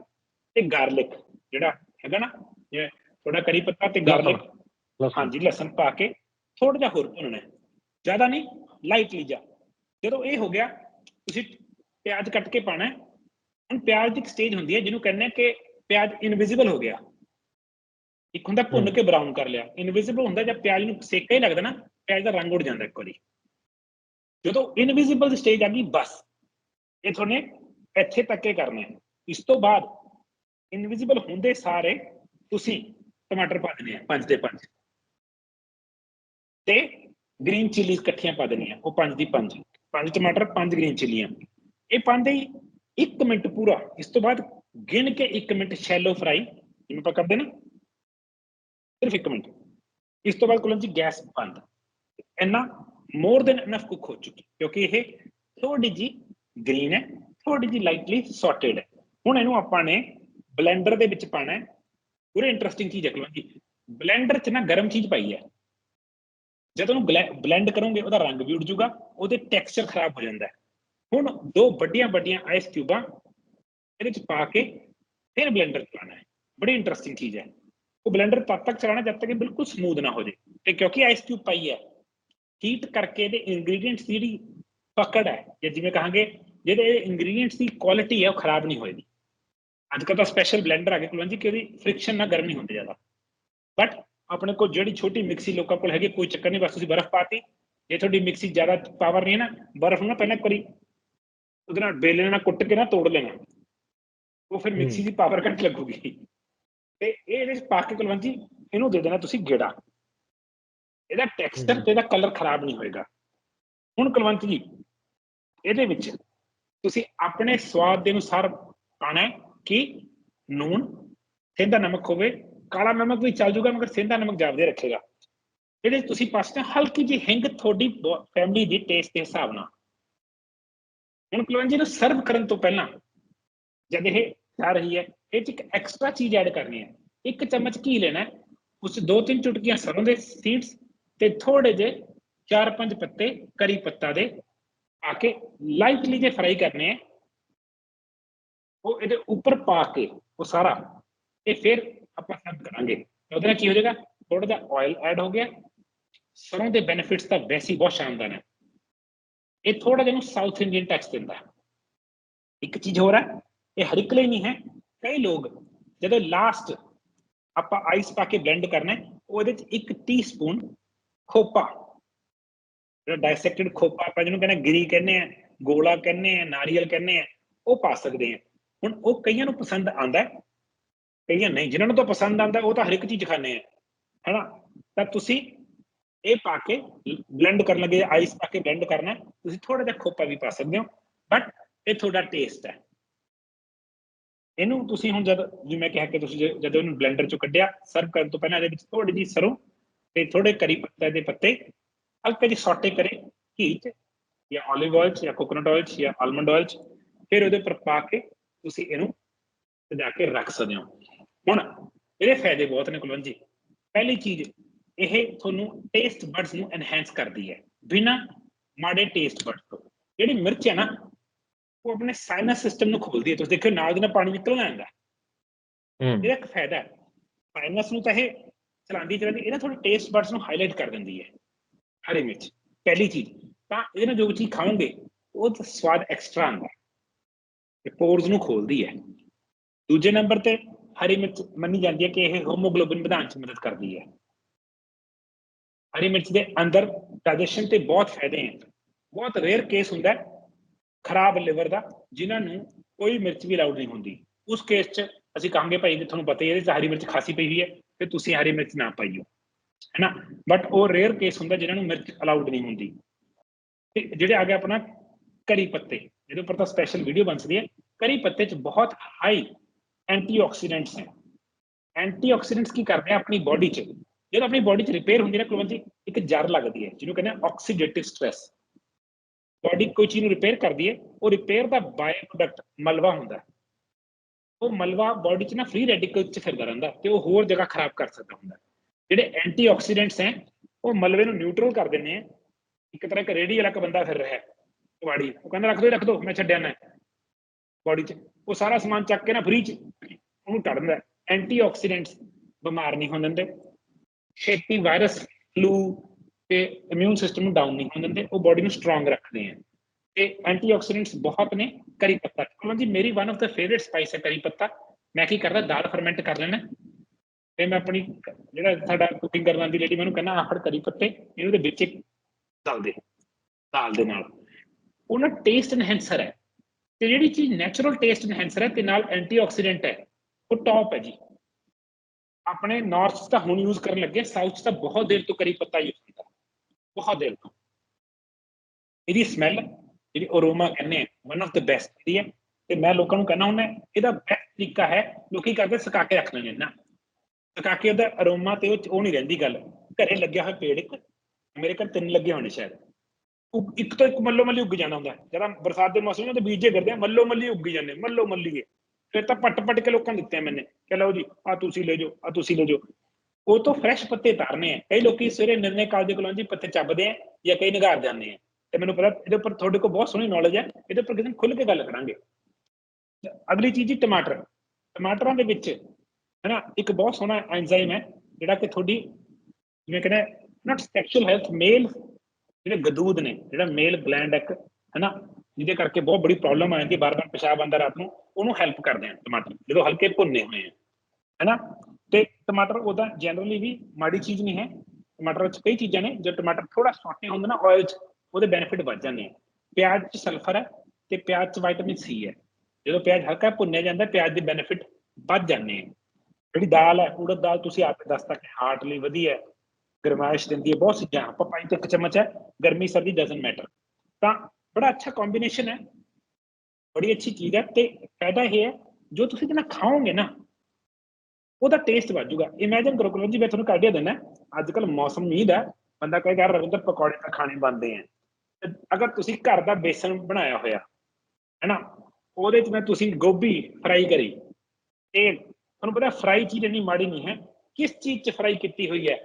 ਤੇ ਗਾਰਲਿਕ ਜਿਹੜਾ ਹੈਗਾ ਨਾ ਜਿਵੇਂ ਥੋੜਾ ਕਰੀ ਪੱਤਾ ਤੇ ਗਾਰਲਿਕ ਹਾਂਜੀ ਲਸਣ ਪਾ ਕੇ ਥੋੜਾ ਜਿਹਾ ਹੋਰ ਭੁੰਨਣਾ ਹੈ। ਜ਼ਿਆਦਾ ਨਹੀਂ ਲਾਈਟਲੀ ਜਾ ਜਦੋਂ ਇਹ ਹੋ ਗਿਆ ਤੁਸੀਂ ਪਿਆਜ਼ ਕੱਟ ਕੇ ਪਾਣਾ ਹੈ। ਹੁਣ ਪਿਆਜ਼ ਦੀ ਇੱਕ ਸਟੇਜ ਹੁੰਦੀ ਹੈ ਜਿਹਨੂੰ ਕਹਿੰਦੇ ਕਿ ਪਿਆਜ਼ ਇਨਵਿਜ਼ੀਬਲ ਹੋ ਗਿਆ। ਇੱਕ ਹੁੰਦਾ ਭੁੰਨ। ਕੇ ਬਰਾਊਨ ਕਰ ਲਿਆ। ਇਨਵਿਜ਼ੀਬਲ ਹੁੰਦਾ ਜਦ ਪਿਆਜ਼ ਨੂੰ ਸੇਕਾ ਹੀ ਲੱਗਦਾ ਨਾ ਪਿਆਜ਼ ਦਾ ਰੰਗ ਉੱਡ ਜਾਂਦਾ ਇੱਕ ਵਾਰੀ। ਜਦੋਂ ਇਨਵਿਜ਼ੀਬਲ ਦੀ ਸਟੇਜ ਆ ਗਈ ਬਸ। ਇਹ ਤੁਹਾਨੇ ਇੱਥੇ ਤੱਕ ਹੀ ਕਰਨਾ ਹੈ ਇਸ ਤੋਂ ਬਾਅਦ ਇਨਵਿਜ਼ੀਬਲ ਹੁੰਦੇ ਸਾਰੇ ਤੁਸੀਂ ਟਮਾਟਰ ਪਾ ਦੇਣੇ ਆ ਪੰਜ ਦੇ ਪੰਜ। ਤੇ ਗ੍ਰੀਨ ਚਿੱਲੀਜ਼ ਇਕੱਠੀਆਂ ਪਾ ਦੇਣੀਆਂ ਉਹ ਪੰਜ ਦੀ ਪੰਜ। ਪੰਜ ਟਮਾਟਰ ਪੰਜ ਗ੍ਰੀਨ ਚਿੱਲੀਆਂ ਇਹ ਪਾਉਂਦੇ ਹੀ 1 ਮਿੰਟ ਪੂਰਾ। ਇਸ ਤੋਂ ਬਾਅਦ ਗਿਣ ਕੇ 1 ਮਿੰਟ ਸ਼ੈਲੋ ਫਰਾਈ ਜਿਵੇਂ ਆਪਾਂ ਕਰਦੇ ਨਾ ਸਿਰਫ 1 ਮਿੰਟ ਇਸ ਤੋਂ ਬਾਅਦ ਕੋਲੋਂ ਜੀ ਗੈਸ ਬੰਦ ਇੰਨਾ ਮੋਰ ਦੈਨ ਇਨਫ ਕੁਕ ਹੋ ਚੁੱਕੀ ਕਿਉਂਕਿ ਇਹ ਥੋੜੀ ਜੀ ਗ੍ਰੀਨ ਹੈ ਥੋੜੀ ਜੀ ਲਾਈਟਲੀ ਸੌਟੇਡ ਹੈ ਹੁਣ ਇਹਨੂੰ ਆਪਾਂ ਨੇ ਬਲੈਂਡਰ ਦੇ ਵਿੱਚ ਪਾਣਾ ਹੈ ਪੂਰੇ ਇੰਟਰਸਟਿੰਗ ਚੀਜ਼ ਹੈ ਕੋਲੋਂ ਜੀ ਬਲੈਂਡਰ 'ਚ ਨਾ ਗਰਮ ਚੀਜ਼ ਪਾਈ ਹੈ ਜਦ ਉਹਨੂੰ ਬਲੈਂਡ ਕਰੋਗੇ ਉਹਦਾ ਰੰਗ ਵੀ ਉੱਡ ਜਾਊਗਾ ਉਹਦੇ ਟੈਕਸਚਰ ਖਰਾਬ ਹੋ ਜਾਂਦਾ ਹੈ ਹੁਣ ਦੋ ਵੱਡੀਆਂ ਵੱਡੀਆਂ ਆਈਸ ਕਿਊਬਾਂ ਇਹਦੇ ਚ ਪਾ ਕੇ ਫਿਰ ਬਲੈਂਡਰ ਚਲਾਣਾ ਹੈ ਬੜੀ ਇੰਟਰਸਟਿੰਗ ਚੀਜ਼ ਹੈ ਉਹ ਬਲੈਂਡਰ ਤਦ ਤੱਕ ਚਲਾਣਾ ਜਦ ਤੱਕ ਇਹ ਬਿਲਕੁਲ ਸਮੂਥ ਨਾ ਹੋ ਜਾਏ ਤੇ ਕਿਉਂਕਿ ਆਈਸ ਕਿਊਬ ਪਾਈ ਹੈ ਹੀਟ ਕਰਕੇ ਇਹਦੇ ਇੰਗਰੀਡੀਐਂਟਸ ਦੀ ਜਿਹੜੀ ਪਕੜ ਹੈ ਜਾਂ ਜਿਵੇਂ ਕਹਾਂਗੇ ਜਿਹਦੇ ਇੰਗਰੀਡੀਐਂਟਸ ਦੀ ਕੁਆਲਿਟੀ ਹੈ ਉਹ ਖਰਾਬ ਨਹੀਂ ਹੋਏਗੀ ਅੱਜ ਕੱਲ੍ਹ ਤਾਂ ਸਪੈਸ਼ਲ ਬਲੈਂਡਰ ਆ ਗਏ ਕੁਲਵੰਤ ਜੀ ਕਿ ਉਹਦੀ ਫ੍ਰਿਕਸ਼ਨ ਨਾਲ ਗਰਮ ਨਹੀਂ ਹੁੰਦੀ ਜ਼ਿਆਦਾ ਬਟ ਆਪਣੇ ਕੋਲ ਜਿਹੜੀ ਛੋਟੀ ਮਿਕਸੀ ਲੋਕਾਂ ਕੋਲ ਹੈਗੀ ਕੋਈ ਚੱਕਰ ਨਹੀਂ ਬਸ ਤੁਸੀਂ ਬਰਫ਼ ਪਾਤੀ ਜੇ ਤੁਹਾਡੀ ਮਿਕਸੀ ਜ਼ਿਆਦਾ ਪਾਵਰ ਨਹੀਂ ਹੈ ਨਾ ਬਰਫ਼ ਨੂੰ ਨਾ ਪਹਿਲਾਂ ਇੱਕ ਵਾਰੀ ਉਹਦੇ ਨਾਲ ਬੇਲਣੇ ਨਾਲ ਕੁੱਟ ਕੇ ਨਾ ਤੋੜ ਲੈਣਾ ਉਹ ਫਿਰ ਮਿਕਸੀ ਦੀ ਪਾਵਰ ਘੱਟ ਲੱਗੂਗੀ ਤੇ ਇਹ ਇਹਦੇ ਚ ਪਾ ਕੇ ਕੁਲਵੰਤ ਜੀ, ਇਹਨੂੰ ਦੇ ਦੇਣਾ ਤੁਸੀਂ ਗੇੜਾ। ਇਹਦਾ ਟੈਕਸਚਰ ਤੇ ਇਹਦਾ ਕਲਰ ਖਰਾਬ ਨਹੀਂ ਹੋਏਗਾ। ਹੁਣ ਕੁਲਵੰਤ ਜੀ, ਇਹਦੇ ਵਿੱਚ ਤੁਸੀਂ ਆਪਣੇ ਸਵਾਦ ਦੇ ਅਨੁਸਾਰ ਪਾਣਾ ਹੈ ਕਿ ਨੂਨ ਸੇਂਦਾ ਨਮਕ ਹੋਵੇ, ਕਾਲਾ ਨਮਕ ਵੀ ਚੱਲ ਜੂਗਾ, ਮਗਰ ਸੇਂਦਾ ਨਮਕ ਜਾਪਦੇ ਰੱਖੇਗਾ। ਇਹਦੇ 'ਚ ਤੁਸੀਂ ਪਾਸਤੇ ਹਲਕੀ ਜਿਹੀ ਹਿੰਗ ਤੁਹਾਡੀ ਫੈਮਿਲੀ ਦੀ ਟੇਸਟ ਦੇ ਹਿਸਾਬ ਨਾਲ। ਹੁਣ ਕੁਲਵੰਤ ਜੀ ਨੂੰ ਸਰਵ ਕਰਨ ਤੋਂ ਪਹਿਲਾਂ, ਜਦ ਇਹ ਜਾ ਰਹੀ ਹੈ। ਇਹ 'ਚ ਇੱਕ ਐਕਸਟਰਾ ਚੀਜ਼ ਐਡ ਕਰਨੀ ਹੈ। ਇੱਕ ਚਮਚ ਘੀ ਲੈਣਾ ਉਸ ਦੋ ਤਿੰਨ ਚੁਟਕੀਆਂ ਸਰੋਂ ਦੇ ਸੀਡਸ ਤੇ ਥੋੜੇ ਜਿਹੇ ਚਾਰ ਪੰਜ ਪੱਤੇ ਕਰੀ ਪੱਤਾ ਦੇ ਆ ਕੇ ਲਾਈਟਲੀ ਜੇ ਫਰਾਈ ਕਰਨੇ ਹੈ, ਉਹ ਇਹਦੇ ਉੱਪਰ ਪਾ ਕੇ ਉਹ ਸਾਰਾ ਇਹ ਫਿਰ ਆਪਾਂ ਸਰਵ ਕਰਾਂਗੇ। ਉਹਦੇ ਨਾਲ ਕੀ ਹੋ ਜਾਏਗਾ? ਥੋੜਾ ਜਿਹਾ ਆਇਲ ਐਡ ਹੋ ਗਿਆ। ਸਰੋਂ ਦੇ ਬੈਨੀਫਿਟਸ ਤਾਂ ਵੈਸੇ ਹੀ ਬਹੁਤ ਸ਼ਾਨਦਾਰ ਹੈ ਇਹ ਥੋੜਾ ਜਿਹਾ ਨੂੰ ਸਾਊਥ ਇੰਡੀਅਨ ਟੈਕਸ ਦਿੰਦਾ। ਹੈ ਇੱਕ ਚੀਜ਼ ਹੋਰ ਹੈ। ਇਹ ਹਰ ਇੱਕ ਲਈ ਨਹੀਂ ਹੈ, ਕਈ ਲੋਕ ਜਦੋਂ ਲਾਸਟ ਆਪਾਂ ਆਈਸ ਪਾ ਕੇ ਬਲੈਂਡ ਕਰਨਾ ਉਹਦੇ ਚ ਇੱਕ ਟੀਸਪੂਨ ਖੋਪਾ, ਜਿਹੜਾ ਡਾਇਸੈਕਟਡ ਖੋਪਾ ਆਪਾਂ ਜਿਹਨੂੰ ਕਹਿੰਦੇ ਗਿਰੀ ਕਹਿੰਦੇ ਆ ਗੋਲਾ ਕਹਿੰਦੇ ਆ ਨਾਰੀਅਲ ਕਹਿੰਦੇ ਆ ਉਹ ਪਾ ਸਕਦੇ ਆ ਹੁਣ ਉਹ ਕਈਆਂ ਨੂੰ ਪਸੰਦ ਆਂਦਾ ਹੈ, ਕਈਆਂ ਨਹੀਂ। ਜਿਨ੍ਹਾਂ ਨੂੰ ਤਾਂ ਪਸੰਦ ਆਂਦਾ ਉਹ ਤਾਂ ਹਰ ਇੱਕ ਚੀਜ਼ ਖਾਂਦੇ ਆ, ਹੈਨਾ? ਤਾਂ ਤੁਸੀਂ ਇਹ ਪਾ ਕੇ ਬਲੈਂਡ ਕਰਨ ਲੱਗੇ ਆਈਸ ਪਾ ਕੇ ਬਲੈਂਡ ਕਰਨਾ ਤੁਸੀਂ ਥੋੜਾ ਜਿਹਾ ਖੋਪਾ ਵੀ ਪਾ ਸਕਦੇ ਹੋ ਬਟ ਇਹ ਤੁਹਾਡਾ ਟੇਸਟ ਹੈ। ਇਹਨੂੰ ਤੁਸੀਂ ਹੁਣ ਜਦ, ਜਿਵੇਂ ਮੈਂ ਕਿਹਾ ਕਿ ਤੁਸੀਂ ਜਦੋਂ ਇਹਨੂੰ ਬਲੈਂਡਰ ਚੋਂ ਕੱਢਿਆ ਸਰਵ ਕਰਨ ਤੋਂ ਪਹਿਲਾਂ ਇਹਦੇ ਵਿੱਚ ਥੋੜੀ ਜਿਹੀ ਸਰੋਂ ਤੇ ਥੋੜੇ ਕਰੀ ਪੱਤੇ ਦੇ ਪੱਤੇ, ਹਲਕੇ ਜਿਹੇ ਸੌਟੇ ਕਰੇ, ਘੀ ਚ, ਜਾਂ 올ਿਵ ਆਇਲ ਚ, ਜਾਂ ਕੋਕੋਨਟ ਆਇਲ ਚ, ਜਾਂ ਆਲਮੰਡ ਆਇਲ ਚ, ਫਿਰ ਉਹਦੇ ਉੱਪਰ ਪਾ ਕੇ ਤੁਸੀਂ ਇਹਨੂੰ ਸਜਾ ਕੇ ਰੱਖ ਸਕਦੇ ਹੋ। ਹੁਣ, ਇਹਦੇ ਫਾਇਦੇ ਬਹੁਤ ਨੇ ਕੁਲਵੰਤ ਜੀ। ਪਹਿਲੀ ਚੀਜ਼, ਇਹ ਤੁਹਾਨੂੰ ਟੇਸਟ ਬਡਸ ਨੂੰ ਐਨਹਾਂਸ ਕਰਦੀ ਹੈ, ਬਿਨਾ ਮਾੜੇ ਟੇਸਟ ਬਡਸ ਤੋਂ। ਜਿਹੜੀ ਮਿਰਚ ਹੈ ਨਾ ਉਹ ਆਪਣੇ ਸਾਈਨਸ ਸਿਸਟਮ ਨੂੰ ਖੋਲਦੀ ਹੈ ਤੁਸੀਂ ਦੇਖਿਓ ਨਾਲ ਦੀ ਨਾਲ ਪਾਣੀ ਨਿਕਲਣਾ ਆਉਂਦਾ। ਹੂੰ। ਇਹਦਾ ਇੱਕ ਫਾਇਦਾ ਹੈ। ਸਾਈਨਸ ਨੂੰ ਤਾਂ ਇਹ ਚਲਾਉਂਦੀ ਚਲਾਉਂਦੀ ਇਹ ਨਾ ਤੁਹਾਡੇ ਟੇਸਟ ਬਡਸ ਨੂੰ ਹਾਈਲਾਈਟ ਕਰ ਦਿੰਦੀ ਹੈ ਹਰੀ ਮਿਰਚ ਪਹਿਲੀ ਚੀਜ਼ ਤਾਂ ਇਹਦੇ ਨਾਲ ਜੋ ਚੀਜ਼ ਖਾਓਗੇ ਉਹ ਤਾਂ ਸਵਾਦ ਐਕਸਟਰਾ ਆਉਂਦਾ ਇਹ ਪੋਰਸ ਨੂੰ ਖੋਲਦੀ ਹੈ। ਦੂਜੇ ਨੰਬਰ ਤੇ ਹਰੀ ਮਿਰਚ ਮੰਨੀ ਜਾਂਦੀ ਹੈ ਕਿ ਇਹ ਹੋਮੋਗਲੋਬਿਨ ਵਧਾਉਣ 'ਚ ਮਦਦ ਕਰਦੀ ਹੈ। ਹਰੀ ਮਿਰਚ ਦੇ ਅੰਦਰ ਡਾਈਜੈਸ਼ਨ ਤੇ ਬਹੁਤ ਫਾਇਦੇ ਹਨ। ਬਹੁਤ ਰੇਅਰ ਕੇਸ ਹੁੰਦਾ ਹੈ। ਖਰਾਬ ਲਿਵਰ ਦਾ, ਜਿਨ੍ਹਾਂ ਨੂੰ ਕੋਈ ਮਿਰਚ ਵੀ ਅਲਾਉਡ ਨਹੀਂ ਹੁੰਦੀ। ਉਸ ਕੇਸ 'ਚ ਅਸੀਂ ਕਹਾਂਗੇ ਭਾਈ, ਜੀ ਤੁਹਾਨੂੰ ਪਤਾ ਹੀ ਹੈ, ਇਹਦੇ 'ਚ ਹਰੀ ਮਿਰਚ ਖਾਸੀ ਪਈ ਹੋਈ ਹੈ ਤੇ ਤੁਸੀਂ ਹਰੀ ਮਿਰਚ ਨਾ ਪਾਈਓ। ਹੈਨਾ? ਬਟ ਉਹ ਰੇਅਰ ਕੇਸ ਹੁੰਦਾ ਜਿਨ੍ਹਾਂ ਨੂੰ ਮਿਰਚ ਅਲਾਉਡ ਨਹੀਂ ਹੁੰਦੀ। ਤੇ ਜਿਹੜੇ ਆ ਗਿਆ ਆਪਣਾ ਕਰੀ ਪੱਤੇ ਜਿਹਦੇ ਉੱਪਰ ਤਾਂ ਸਪੈਸ਼ਲ ਵੀਡੀਓ ਬਣ ਸਕਦੀ ਹੈ। ਕਰੀ ਪੱਤੇ 'ਚ ਬਹੁਤ ਹਾਈ ਐਂਟੀਆਕਸੀਡੈਂਟਸ ਹੈ ਐਂਟੀਆਕਸੀਡੈਂਟਸ ਕੀ ਕਰਦੇ ਆ? ਆਪਣੀ ਬਾਡੀ 'ਚ। ਜਦੋਂ ਆਪਣੀ ਬਾਡੀ 'ਚ ਰਿਪੇਅਰ ਹੁੰਦੀ ਹੈ ਨਾ ਕੁਲਵੰਤ ਜੀ, ਇੱਕ ਜਰ ਲੱਗਦੀ ਹੈ, ਜਿਹਨੂੰ ਕਹਿੰਦੇ ਆ ਆਕਸੀਡੇਟਿਵ ਸਟ੍ਰੈਸ ਬਾਡੀ ਕੋਈ ਚੀਜ਼ ਨੂੰ ਰਿਪੇਅਰ ਕਰਦੀ ਹੈ, ਉਹ ਰਿਪੇਅਰ ਦਾ ਬਾਈ ਪ੍ਰੋਡਕਟ ਮਲਵਾ ਹੁੰਦਾ ਉਹ ਮਲਵਾ ਬਾਡੀ 'ਚ ਨਾ ਫ੍ਰੀ ਰੈਡੀਕਲਸ 'ਚ ਫਿਰਦਾ ਰਹਿੰਦਾ ਤੇ ਉਹ ਹੋਰ ਜਗ੍ਹਾ ਖਰਾਬ ਕਰ ਸਕਦਾ ਹੁੰਦਾ ਜਿਹੜੇ ਐਂਟੀਆਕਸੀਡੈਂਟਸ ਹੈ, ਉਹ ਮਲਵੇ ਨੂੰ ਨਿਊਟਰਲ ਕਰ ਦਿੰਦੇ ਆ ਇੱਕ ਤਰ੍ਹਾਂ ਇੱਕ ਰੇਡੀ ਵਾਲਾ ਬੰਦਾ ਫਿਰ ਰਿਹਾ ਬਾੜੀ ਉਹ ਕਹਿੰਦਾ, ਰੱਖ ਦੋ ਰੱਖ ਦੋ, ਮੈਂ ਛੱਡਿਆ ਨਾ ਬਾਡੀ 'ਚ। ਉਹ ਸਾਰਾ ਸਮਾਨ ਚੱਕ ਕੇ ਨਾ ਫ੍ਰੀ 'ਚ ਉਹਨੂੰ ਕੱਢ ਦਿੰਦਾ ਐਂਟੀਆਕਸੀਡੈਂਟਸ ਬਿਮਾਰ ਨਹੀਂ ਹੋਣ ਦਿੰਦੇ। ਛੇਤੀ ਵਾਇਰਸ ਫਲੂ ਤੇ ਇਮਿਊਨ ਸਿਸਟਮ ਨੂੰ ਡਾਊਨ ਨਹੀਂ ਹੋਣ ਦਿੰਦੇ, ਉਹ ਬਾਡੀ ਨੂੰ ਸਟਰੋਂਗ ਰੱਖਦੇ ਆ। ਤੇ ਐਂਟੀਆਕਸੀਡੈਂਟਸ ਬਹੁਤ ਨੇ, ਕਰੀ ਪੱਤਾ। ਕੁਲਵੰਤ ਜੀ, ਮੇਰੀ ਵਨ ਆਫ ਦਾ ਫੇਵਰਿਟ ਸਪਾਈਸ ਹੈ ਕਰੀ ਪੱਤਾ। ਮੈਂ ਕੀ ਕਰਦਾ, ਦਾਲ ਫਰਮੈਂਟ ਕਰ ਲੈਣਾ ਤੇ ਮੈਂ ਆਪਣੀ, ਜਿਹੜਾ ਸਾਡਾ ਕੁਕਿੰਗ ਕਰਨ ਦੀ ਲੇਡੀ ਮੈਨੂੰ ਕਹਿੰਦਾ, ਆਖੜ ਕਰੀ ਪੱਤੇ, ਇਹਨੂੰ ਦੇ ਵਿੱਚ ਇੱਕ ਡਾਲ ਦੇ ਦਾਲ ਦੇ ਨਾਲ। ਉਹਨਾਂ ਟੇਸਟ ਐਨਹੈਂਸਰ ਹੈ। ਤੇ ਜਿਹੜੀ ਚੀਜ਼ ਨੈਚੁਰਲ ਟੇਸਟ ਐਨਹੈਂਸਰ ਹੈ, ਤੇ ਨਾਲ ਐਂਟੀਆਕਸੀਡੈਂਟ ਹੈ, ਉਹ ਟੌਪ ਹੈ ਜੀ। ਆਪਣੇ ਨਾਰਥ 'ਚ ਤਾਂ ਹੁਣ ਯੂਜ਼ ਕਰਨ ਲੱਗੇ ਸਾਊਥ 'ਚ ਤਾਂ ਬਹੁਤ ਦੇਰ ਤੋਂ ਕਰੀ ਪੱਤਾ ਯੂਜ਼ ਹੁੰਦਾ ਇਹਦੀ ਸਮੈਲ ਜਿਹੜੀ ਅਰੋਮਾ ਕਹਿੰਦੇ ਆ ਵਨ ਆਫ ਦ ਬੈਸਟ ਦੀ ਹੈ ਤੇ ਮੈਂ ਲੋਕਾਂ ਨੂੰ ਕਹਿੰਦਾ ਹੁੰਦਾ, ਇਹਦਾ ਬੈਸਟ ਤਰੀਕਾ ਹੈ, ਲੋਕੀ ਕਰਦੇ ਸੁਕਾ ਕੇ ਰੱਖ ਲੈਂਦੇ ਨਾ ਸੁਕਾ ਕੇ ਉਹਦਾ ਅਰੋਮਾ ਤੇ ਉਹ ਉਹ ਨਹੀਂ ਰਹਿੰਦੀ ਗੱਲ। ਘਰੇ ਲੱਗਿਆ ਹੋਇਆ ਪੇੜ ਇੱਕ, ਮੇਰੇ ਘਰ ਤਿੰਨ ਲੱਗੇ ਹੋਣੇ ਸ਼ਾਇਦ। ਉਹ ਇੱਕ ਤੋਂ ਇੱਕ ਮੱਲੋ ਮੱਲੀ ਉੱਗ ਜਾਂਦਾ ਹੁੰਦਾ। ਜਦੋਂ ਬਰਸਾਤ ਦੇ ਮੌਸਮ ਵਿੱਚ ਬੀਜੇ ਕਰਦੇ ਆ, ਮੱਲੋ ਮੱਲੀ ਉੱਗੀ ਜਾਂਦੇ ਮੱਲੋ ਮੱਲੀਏ ਫਿਰ ਤਾਂ ਪੱਟ ਪੱਟ ਕੇ ਲੋਕਾਂ ਨੇ ਦਿੱਤੇ ਮੈਨੇ। ਕਿ ਲਓ ਜੀ ਆ ਤੁਸੀਂ ਲੈ ਜਾਓ ਆ ਤੁਸੀਂ ਲੈ ਜਾਓ। ਉਹ ਤੋਂ ਫਰੈਸ਼ ਪੱਤੇ ਤਾਰਨੇ ਆ ਕਈ ਲੋਕੀ ਸਵੇਰੇ ਨਿਰਣੇ ਕਾਲਜ ਕੋਲੋਂ ਜੀ ਪੱਤੇ ਚੱਬਦੇ ਆ ਜਾਂ ਕਈ ਨਿਗਾਰ ਜਾਂਦੇ ਆ ਤੇ ਮੈਨੂੰ ਪਤਾ ਇਹਦੇ ਉੱਪਰ ਤੁਹਾਡੇ ਕੋਲ ਬਹੁਤ ਸੋਹਣੀ ਨੌਲੇਜ ਹੈ ਇਹਦੇ ਉੱਪਰ ਕਿਸੇ ਦਿਨ ਖੁੱਲ ਕੇ ਗੱਲ ਕਰਾਂਗੇ ਅਗਲੀ ਚੀਜ਼ ਜੀ ਟਮਾਟਰ ਟਮਾਟਰਾਂ ਦੇ ਵਿੱਚ ਹੈ ਨਾ ਇੱਕ ਬਹੁਤ ਸੋਹਣਾ ਐਂਜ਼ਾਈਮ ਹੈ ਜਿਹੜਾ ਕਿ ਤੁਹਾਡੀ ਜਿਵੇਂ ਕਹਿੰਦੇ ਨਾਟ ਸੈਕਸ਼ੂਅਲ ਹੈਲਥ ਮੇਲ ਜਿਹੜੇ ਗਦੂਦ ਨੇ ਜਿਹੜਾ ਮੇਲ ਗਲੈਂਡ ਇੱਕ ਹੈ ਨਾ ਜਿਹਦੇ ਕਰਕੇ ਬਹੁਤ ਬੜੀ ਪ੍ਰੋਬਲਮ ਆ ਜਾਂਦੀ ਬਾਰ-ਬਾਰ ਪਿਸ਼ਾਬ ਆਉਂਦਾ ਰਾਤ ਨੂੰ ਉਹਨੂੰ ਹੈਲਪ ਕਰਦੇ ਆ ਟਮਾਟਰ ਜਦੋਂ ਹਲਕੇ ਭੁੰਨੇ ਹੋਏ ਆ ਹੈ ਨਾ ਤੇ ਟਮਾਟਰ ਉਹਦਾ ਜਨਰਲੀ ਵੀ ਮਾੜੀ ਚੀਜ਼ ਨਹੀਂ ਹੈ। ਟਮਾਟਰ ਵਿੱਚ ਕਈ ਚੀਜ਼ਾਂ ਨੇ, ਜੋ ਟਮਾਟਰ ਥੋੜਾ ਸੌਟੇ ਹੁੰਦੇ ਨਾ ਆਇਲ 'ਚ, ਉਹਦੇ ਬੈਨੀਫਿਟ ਵੱਧ ਜਾਂਦੇ ਆ। ਪਿਆਜ਼ 'ਚ ਸਲਫਰ ਹੈ ਤੇ ਪਿਆਜ਼ 'ਚ ਵਿਟਾਮਿਨ ਸੀ ਹੈ। ਜਦੋਂ ਪਿਆਜ਼ ਹਲਕਾ ਭੁੰਨਿਆ ਜਾਂਦਾ, ਪਿਆਜ਼ ਦੇ ਬੈਨੀਫਿਟ ਵੱਧ ਜਾਂਦੇ ਆ ਜਿਹੜੀ ਦਾਲ ਹੈ ਉੜਦ ਦਾਲ ਤੁਸੀਂ ਆਪੇ ਦੱਸਤਾ ਕਿ ਹਾਰਟ ਲਈ ਵਧੀਆ ਹੈ। ਗਰਮਾਇਸ਼ ਦਿੰਦੀ ਹੈ, ਬਹੁਤ ਚੀਜ਼ਾਂ ਪਪਾਈ ਤੇ ਇੱਕ ਚਮਚ ਹੈ, ਗਰਮੀ, ਸਰਦੀ ਡਸਨਟ ਮੈਟਰ ਤਾਂ ਬੜਾ ਅੱਛਾ ਕੰਬੀਨੇਸ਼ਨ ਹੈ। ਬੜੀ ਅੱਛੀ ਚੀਜ਼ ਹੈ ਤੇ ਫਾਇਦਾ ਇਹ ਹੈ, ਜੋ ਤੁਸੀਂ ਇਹਦੇ ਖਾਓਗੇ ਨਾ ਉਹਦਾ ਟੇਸਟ ਵੱਜੂਗਾ ਇਮੇਜਿਨ ਕਰੋ ਕਰੋ ਜੀ ਮੈਂ ਤੁਹਾਨੂੰ ਆਈਡੀਆ ਦਿੰਦਾ ਅੱਜ ਕੱਲ ਮੌਸਮ ਮੀਂਹ ਦਾ ਬੰਦਾ ਕਹੇਗਾ ਯਾਰ ਰਵਿੰਦਰ ਪਕੌੜੇ ਤਾਂ ਖਾਣੇ ਬਣਦੇ ਆ ਤੇ ਅਗਰ ਤੁਸੀਂ ਘਰ ਦਾ ਬੇਸਨ ਬਣਾਇਆ ਹੋਇਆ ਹੈ ਨਾ ਉਹਦੇ ਚ ਮੈਂ ਤੁਸੀਂ ਗੋਭੀ ਫਰਾਈ ਕਰੀ ਤੇ ਤੁਹਾਨੂੰ ਪਤਾ ਫਰਾਈ ਚੀਜ਼ ਇੰਨੀ ਮਾੜੀ ਨਹੀਂ ਹੈ ਕਿਸ ਚੀਜ਼ ਚ ਫਰਾਈ ਕੀਤੀ ਹੋਈ ਹੈ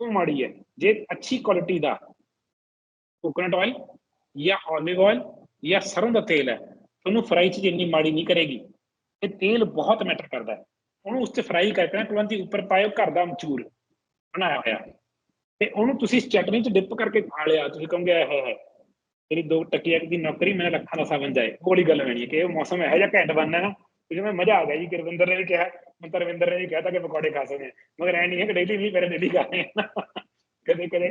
ਉਹ ਮਾੜੀ ਹੈ ਜੇ ਅੱਛੀ ਕੁਆਲਿਟੀ ਦਾ ਕੋਕੋਨਟ ਆਇਲ ਜਾਂ 올ਿਵ ਆਇਲ ਜਾਂ ਸਰੋਂ ਦਾ ਤੇਲ ਹੈ ਤੁਹਾਨੂੰ ਫਰਾਈ ਚੀਜ਼ ਇੰਨੀ ਮਾੜੀ ਨਹੀਂ ਕਰੇਗੀ ਇਹ ਤੇਲ ਬਹੁਤ ਮੈਟਰ ਕਰਦਾ ਹੈ ਉਹਨੂੰ ਉਸ ਤੇ ਫਰਾਈ ਕਰਕੇ ਨਾ ਕੁਲਵੰਤੀ ਉੱਪਰ ਪਾਇਓ, ਘਰ ਦਾ ਅਮਚੂਰ ਬਣਾਇਆ ਹੋਇਆ। ਤੇ ਉਹਨੂੰ ਤੁਸੀਂ ਚਟਨੀ ਚ ਡਿਪ ਕਰਕੇ ਖਾ ਲਿਆ, ਤੁਸੀਂ ਕਹੋਗੇ ਹੈ ਹੈ ਤੇਰੀ ਦੋ ਟੱਕੀਆਂ ਦੀ ਨੌਕਰੀ ਮੇਰੇ ਲੱਖਾਂ ਦਾ ਸਾਵਨ ਜਾਏ। ਕੋਲੀ ਗੱਲ ਹੋਣੀ ਕਿ ਇਹ ਮੌਸਮ ਇਹੋ ਜਿਹਾ ਘੈਂਟ ਬਣਨਾ ਨਾ ਕਿ ਜਿਵੇਂ ਮਜ਼ਾ ਆ ਗਿਆ ਜੀ, ਗੁਰਵਿੰਦਰ ਨੇ ਵੀ ਕਿਹਾ ਮੈਂ ਨੇ ਵੀ ਕਹਿਤਾ ਕਿ ਪਕੌੜੇ ਖਾ ਸਕਦੇ ਮਗਰ ਐ ਨਹੀਂ ਹੈ ਕਿ ਡੇਲੀ ਨਹੀਂ ਮੇਰੇ ਡੇਲੀ ਖਾਣੇ ਕਦੇ ਕਦੇ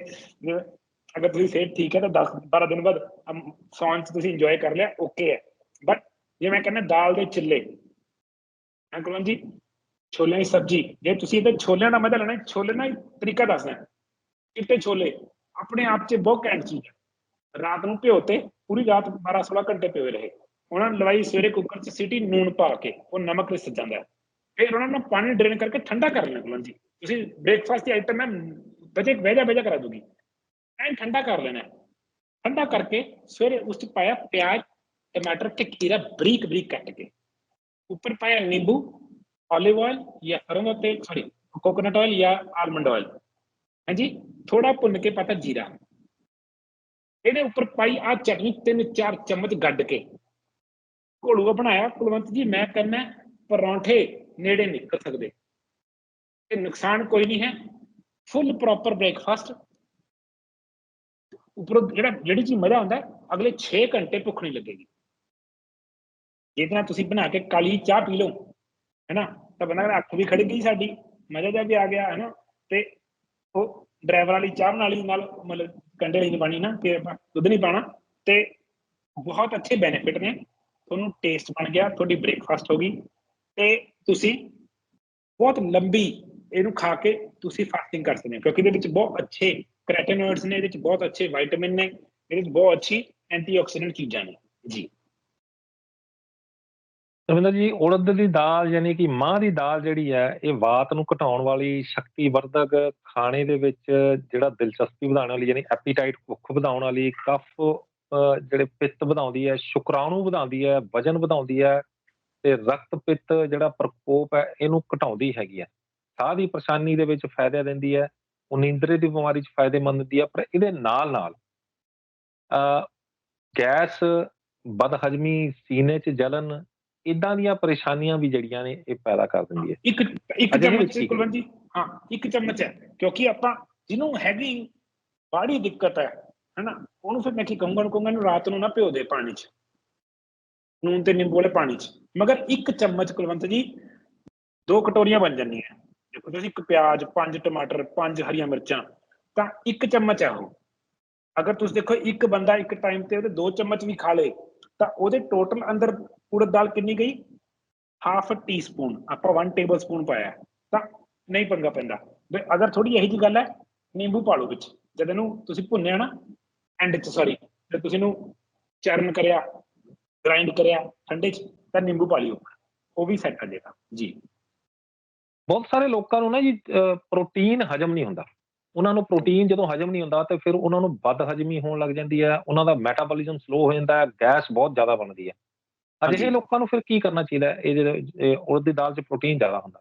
ਅਗਰ ਤੁਸੀਂ ਸਿਹਤ ਠੀਕ ਹੈ ਤਾਂ 10 12 ਦਿਨ ਬਾਅਦ ਸੌਣ ਚ ਤੁਸੀਂ ਇੰਜੋਏ ਕਰ ਲਿਆ ਓਕੇ ਹੈ। ਬਟ ਜੇ ਮੈਂ ਕਹਿੰਦਾ ਦਾਲ ਦੇ ਚਿੱਲੇ ਅੰਕਲਨ ਜੀ? ਛੋਲਿਆਂ ਦੀ ਸਬਜ਼ੀ ਜੇ ਤੁਸੀਂ ਇਹਦੇ ਛੋਲਿਆਂ ਦਾ ਮਜ਼ਾ ਲੈਣਾ ਹੈ, ਛੋਲੇ ਦਾ ਤਰੀਕਾ ਦੱਸਣਾ ਹੈ। ਚਿੱਟੇ ਛੋਲੇ ਆਪਣੇ ਆਪ 'ਚ ਬਹੁਤ ਘੈਂਟ ਚੀਜ਼ ਹੈ ਰਾਤ ਨੂੰ ਭਿਓਤੇ ਪੂਰੀ ਰਾਤ 12 16 ਘੰਟੇ ਭਿਓਏ ਰਹੇ ਉਹਨਾਂ ਨੂੰ ਲਵਾਈ ਸਵੇਰੇ ਕੁੱਕਰ 'ਚ ਸੀਟੀ ਨੂਨ ਪਾ ਕੇ ਉਹ ਨਮਕ ਰਿਸ ਜਾਂਦਾ ਹੈ ਫਿਰ ਉਹਨਾਂ ਨੂੰ ਪਾਣੀ ਡਰੇਨ ਕਰਕੇ ਠੰਡਾ ਕਰ ਲੈਣਾ ਗੁਲਾਮ ਜੀ ਤੁਸੀਂ ਬ੍ਰੇਕਫਾਸਟ ਦੀ ਆਈਟਮ ਹੈ ਬਜੇ ਵਜਾ ਵਜਾ ਕਰਾ ਦੂਗੀ ਐਨ ਠੰਡਾ ਕਰ ਲੈਣਾ ਹੈ। ਠੰਡਾ ਕਰਕੇ ਸਵੇਰੇ ਉਸ 'ਚ ਪਾਇਆ ਪਿਆਜ਼ ਟਮਾਟਰ ਤੇ ਖੀਰਾ ਬਰੀਕ ਬਰੀਕ ਕੱਟ ਕੇ ਉੱਪਰ ਪਾਇਆ ਨਿੰਬੂ ऑलिव ऑयल या सरों का तेल सॉरी कोकोनट ऑयल या आलमंड ऑयल हाँ जी थोड़ा भुन के पता जीरा ਇਹਦੇ ਉੱਪਰ ਪਾਈ ਆ ਚਟਨੀ ਤਿੰਨ ਚਾਰ ਚਮਚ ਗੱਡ ਕੇ ਘੋਲੂਆ ਬਣਾਇਆ ਕੁਲਵੰਤ ਜੀ ਮੈਂ ਕਹਿੰਦਾ ਪਰੌਂਠੇ ਨੇੜੇ ਨਹੀਂ ਨਿਕਲ ਸਕਦੇ ਤੇ ਨੁਕਸਾਨ ਕੋਈ ਨਹੀਂ ਹੈ ਫੁੱਲ ਪ੍ਰੋਪਰ ਬ੍ਰੇਕਫਾਸਟ ਉੱਪਰੋਂ ਜਿਹੜਾ ਜਿਹੜੀ ਚੀਜ਼ ਮਜ਼ਾ ਆਉਂਦਾ ਹੈ, ਅਗਲੇ 6 ਘੰਟੇ ਭੁੱਖ ਨਹੀਂ ਲੱਗੇਗੀ ਜਿਹਦੇ ਨਾਲ ਤੁਸੀਂ ਬਣਾ ਕੇ ਕਾਲੀ ਚਾਹ ਪੀ ਲਓ ਹੈਨਾ ਤਾਂ ਬੰਦਾ ਕਹਿੰਦਾ ਅੱਖ ਵੀ ਖੜ ਗਈ ਸਾਡੀ, ਮਜ਼ਾ ਜਿਹਾ ਵੀ ਆ ਗਿਆ, ਹੈਨਾ? ਤੇ ਉਹ ਡਰਾਈਵਰ ਵਾਲੀ ਚਾਹ ਬਣਾ ਲਈ ਨਾਲ, ਮਤਲਬ ਕੰਡੇ ਵਾਲੀ ਨਹੀਂ ਪਾਣੀ ਨਾ, ਕਿ ਆਪਾਂ ਦੁੱਧ ਨਹੀਂ ਪਾਣਾ ਤੇ ਬਹੁਤ ਅੱਛੇ ਬੈਨੀਫਿਟ ਨੇ। ਤੁਹਾਨੂੰ ਟੇਸਟ ਬਣ ਗਿਆ, ਤੁਹਾਡੀ ਬ੍ਰੇਕਫਾਸਟ ਹੋ ਗਈ। ਤੇ ਤੁਸੀਂ ਬਹੁਤ ਲੰਬੀ ਇਹਨੂੰ ਖਾ ਕੇ ਤੁਸੀਂ ਫਾਸਟਿੰਗ ਕਰ ਸਕਦੇ ਹੋ, ਕਿਉਂਕਿ ਇਹਦੇ ਵਿੱਚ ਬਹੁਤ ਅੱਛੇ ਕੈਰੋਟੀਨੋਇਡਸ ਨੇ, ਇਹਦੇ ਵਿੱਚ ਬਹੁਤ ਅੱਛੇ ਵਿਟਾਮਿਨ ਨੇ, ਇਹਦੇ ਵਿੱਚ ਬਹੁਤ ਅੱਛੀ ਐਂਟੀਆਕਸੀਡੈਂਟ ਚੀਜ਼ਾਂ ਨੇ। ਜੀ। ਰਵਿੰਦਰ ਜੀ ਉੜਦ ਦੀ ਦਾਲ ਯਾਨੀ ਕਿ ਮਾਹ ਦੀ ਦਾਲ ਜਿਹੜੀ ਹੈ, ਇਹ ਵਾਤ ਨੂੰ ਘਟਾਉਣ ਵਾਲੀ ਸ਼ਕਤੀ ਵਰਧਕ ਖਾਣੇ ਦੇ ਵਿੱਚ ਜਿਹੜਾ ਦਿਲਚਸਪੀ ਵਧਾਉਣ ਵਾਲੀ ਯਾਨੀ ਐਪੀਟਾਈਟ ਭੁੱਖ ਵਧਾਉਣ ਵਾਲੀ, ਕਫ ਜਿਹੜੇ ਪਿੱਤ ਵਧਾਉਂਦੀ ਹੈ, ਸ਼ੁਕਰਾਣੂ ਵਧਾਉਂਦੀ ਹੈ, ਵਜਨ ਵਧਾਉਂਦੀ ਹੈ ਤੇ ਰਕਤ ਪਿੱਤ ਜਿਹੜਾ ਪ੍ਰਕੋਪ ਹੈ, ਇਹਨੂੰ ਘਟਾਉਂਦੀ ਹੈਗੀ ਹੈ। ਸਾਹ ਦੀ ਪਰੇਸ਼ਾਨੀ ਦੇ ਵਿੱਚ ਫਾਇਦਾ ਦਿੰਦੀ ਹੈ, ਉਹ ਨੀਂਦਰੇ ਦੀ ਬਿਮਾਰੀ 'ਚ ਫਾਇਦੇਮੰਦ ਹੁੰਦੀ ਹੈ, ਪਰ ਇਹਦੇ ਨਾਲ ਨਾਲ ਅ ਗੈਸ, ਬਦਹਜਮੀ, ਸੀਨੇ 'ਚ ਜਲਨ ਇਦਾਂ ਦੀਆਂ ਪਰੇਸ਼ਾਨੀਆਂ ਵੀ ਜਿਹੜੀਆਂ ਨੇ ਇਹ ਪੈਦਾ ਕਰ ਦਿੰਦੀ ਹੈ। ਇੱਕ ਇੱਕ ਚਮਚ। ਕੁਲਵੰਤ ਜੀ ਹਾਂ ਇੱਕ ਚਮਚ ਹੈ ਕਿਉਂਕਿ ਆਪਾਂ ਜਿਹਨੂੰ ਹੈਗੀ ਬਾੜੀ ਦਿੱਕਤ ਹੈ ਹੈਨਾ ਉਹਨੂੰ ਫਿਰ ਮੈਂ ਕੀ ਕਹੂੰਗਾ ਕਹੂੰਗਾ ਇਹਨੂੰ ਰਾਤ ਨੂੰ ਨਾ ਭਿਓ ਦੇ ਪਾਣੀ 'ਚ ਨੂਨ ਤੇ ਨਿੰਬੂ ਵਾਲੇ ਪਾਣੀ 'ਚ। ਮਗਰ ਇੱਕ ਚਮਚ ਕੁਲਵੰਤ ਜੀ ਦੋ ਕਟੋਰੀਆਂ ਬਣ ਜਾਂਦੀਆਂ ਦੇਖੋ ਤੁਸੀਂ ਇੱਕ ਪਿਆਜ਼ ਪੰਜ ਟਮਾਟਰ ਪੰਜ ਹਰੀਆਂ ਮਿਰਚਾਂ ਤਾਂ ਇੱਕ ਚਮਚ ਹੈ ਉਹ। ਅਗਰ ਤੁਸੀਂ ਦੇਖੋ ਇੱਕ ਬੰਦਾ ਇੱਕ ਟਾਈਮ ਤੇ ਉਹਦੇ ਦੋ ਚਮਚ ਵੀ ਖਾ ਲੇ ਤਾਂ ਉਹਦੇ ਟੋਟਲ ਅੰਦਰ ਉੜਦ ਦਾਲ ਕਿੰਨੀ ਗਈ? ਹਾਫ ਟੀ ਆਪਾਂ 1 ਟੇਬਲ ਸਪੂਨ ਪਾਇਆ। ਤਾਂ ਨਹੀਂ ਪੰਗਾ ਪੈਂਦਾ। ਵੀ ਅਗਰ ਥੋੜੀ ਇਹੀ ਜੀ ਗੱਲ ਹੈ, ਨਿੰਬੂ ਪਾ ਲਓ ਵਿੱਚ। ਜਦ ਇਹਨੂੰ ਤੁਸੀਂ ਭੁੰਨਿਆ ਨਾ ਐਂਡ ਚ ਸੌਰੀ ਜਦ ਤੁਸੀਂ ਇਹਨੂੰ ਚਰਨ ਕਰਿਆ ਗ੍ਰਾਈਂਡ ਕਰਿਆ, ਠੰਡੇ ਚ, ਤਾਂ ਨਿੰਬੂ ਪਾ ਲਿਓ। ਉਹ ਵੀ ਸੈੱਟ ਕਰ ਜਾਏਗਾ ਜੀ। ਬਹੁਤ ਸਾਰੇ ਲੋਕਾਂ ਨੂੰ ਨਾ ਜੀ ਪ੍ਰੋਟੀਨ ਹਜਮ ਨਹੀਂ ਹੁੰਦਾ। ਉਹਨਾਂ ਨੂੰ ਪ੍ਰੋਟੀਨ ਜਦੋਂ ਹਜਮ ਨਹੀਂ ਹੁੰਦਾ ਤੇ ਫਿਰ ਉਹਨਾਂ ਨੂੰ ਵੱਧ ਹਜਮੀ ਹੋਣ ਲੱਗ ਜਾਂਦੀ ਹੈ ਉਹਨਾਂ ਦਾ ਮੈਟਾਬੋਲਿਜ਼ਮ ਸਲੋ ਹੋ ਜਾਂਦਾ ਹੈ ਗੈਸ ਬਹੁਤ ਜ਼ਿਆਦਾ ਬਣਦੀ ਹੈ। ਅਜਿਹੇ। ਲੋਕਾਂ ਨੂੰ ਫਿਰ ਕੀ ਕਰਨਾ ਚਾਹੀਦਾ ਹੈ? ਇਹ ਜਿਹੜੇ ਉੜਦ ਦੀ ਦਾਲ 'ਚ ਪ੍ਰੋਟੀਨ ਜ਼ਿਆਦਾ ਹੁੰਦਾ।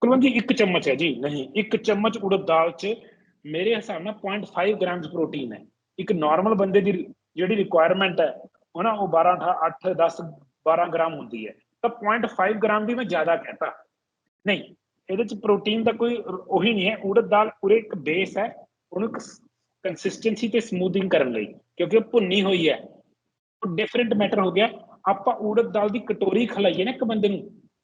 ਕੁਲਵੰਤ ਜੀ ਇੱਕ ਚਮਚ ਹੈ ਜੀ ਨਹੀਂ ਇੱਕ ਚਮਚ ਉੜਦ ਦਾਲ ਚ ਮੇਰੇ ਹਿਸਾਬ ਨਾਲ 0.5 ਗ੍ਰਾਮ ਪ੍ਰੋਟੀਨ ਹੈ। ਇੱਕ ਨਾਰਮਲ ਬੰਦੇ ਦੀ ਜਿਹੜੀ ਰਿਕੁਆਇਰਮੈਂਟ ਹੈ ਉਹ ਨਾ ਉਹ 12 8 10 12 ਗ੍ਰਾਮ ਹੁੰਦੀ ਹੈ। ਤਾਂ 0.5 ਗ੍ਰਾਮ ਵੀ ਮੈਂ ਜ਼ਿਆਦਾ ਕਹਤਾ। ਨਹੀਂ ਇਹਦੇ ਚ ਪ੍ਰੋਟੀਨ ਦਾ ਕੋਈ ਉਹੀ ਨਹੀਂ ਹੈ। ਉੜਦ ਦਾਲ ਪੂਰੇ ਇੱਕ ਬੇਸ ਹੈ। ਉਹਨੂੰ ਕੰਸਿਸਟੈਂਸੀ ਤੇ ਸਮੂਥਿੰਗ ਕਰਨ ਲਈ, ਕਿਉਂਕਿ ਉਹ ਭੁੰਨੀ ਹੋਈ ਹੈ। ਉਹ ਡਿਫਰੈਂਟ ਮੈਟਰ ਹੋ ਗਿਆ। ਆਪਾਂ ਉੜਦ ਦਾਲ ਦੀ ਕਟੋਰੀ ਖਲਾਈਏ ਨਾ ਇੱਕ ਬੰਦੇ ਨੂੰ,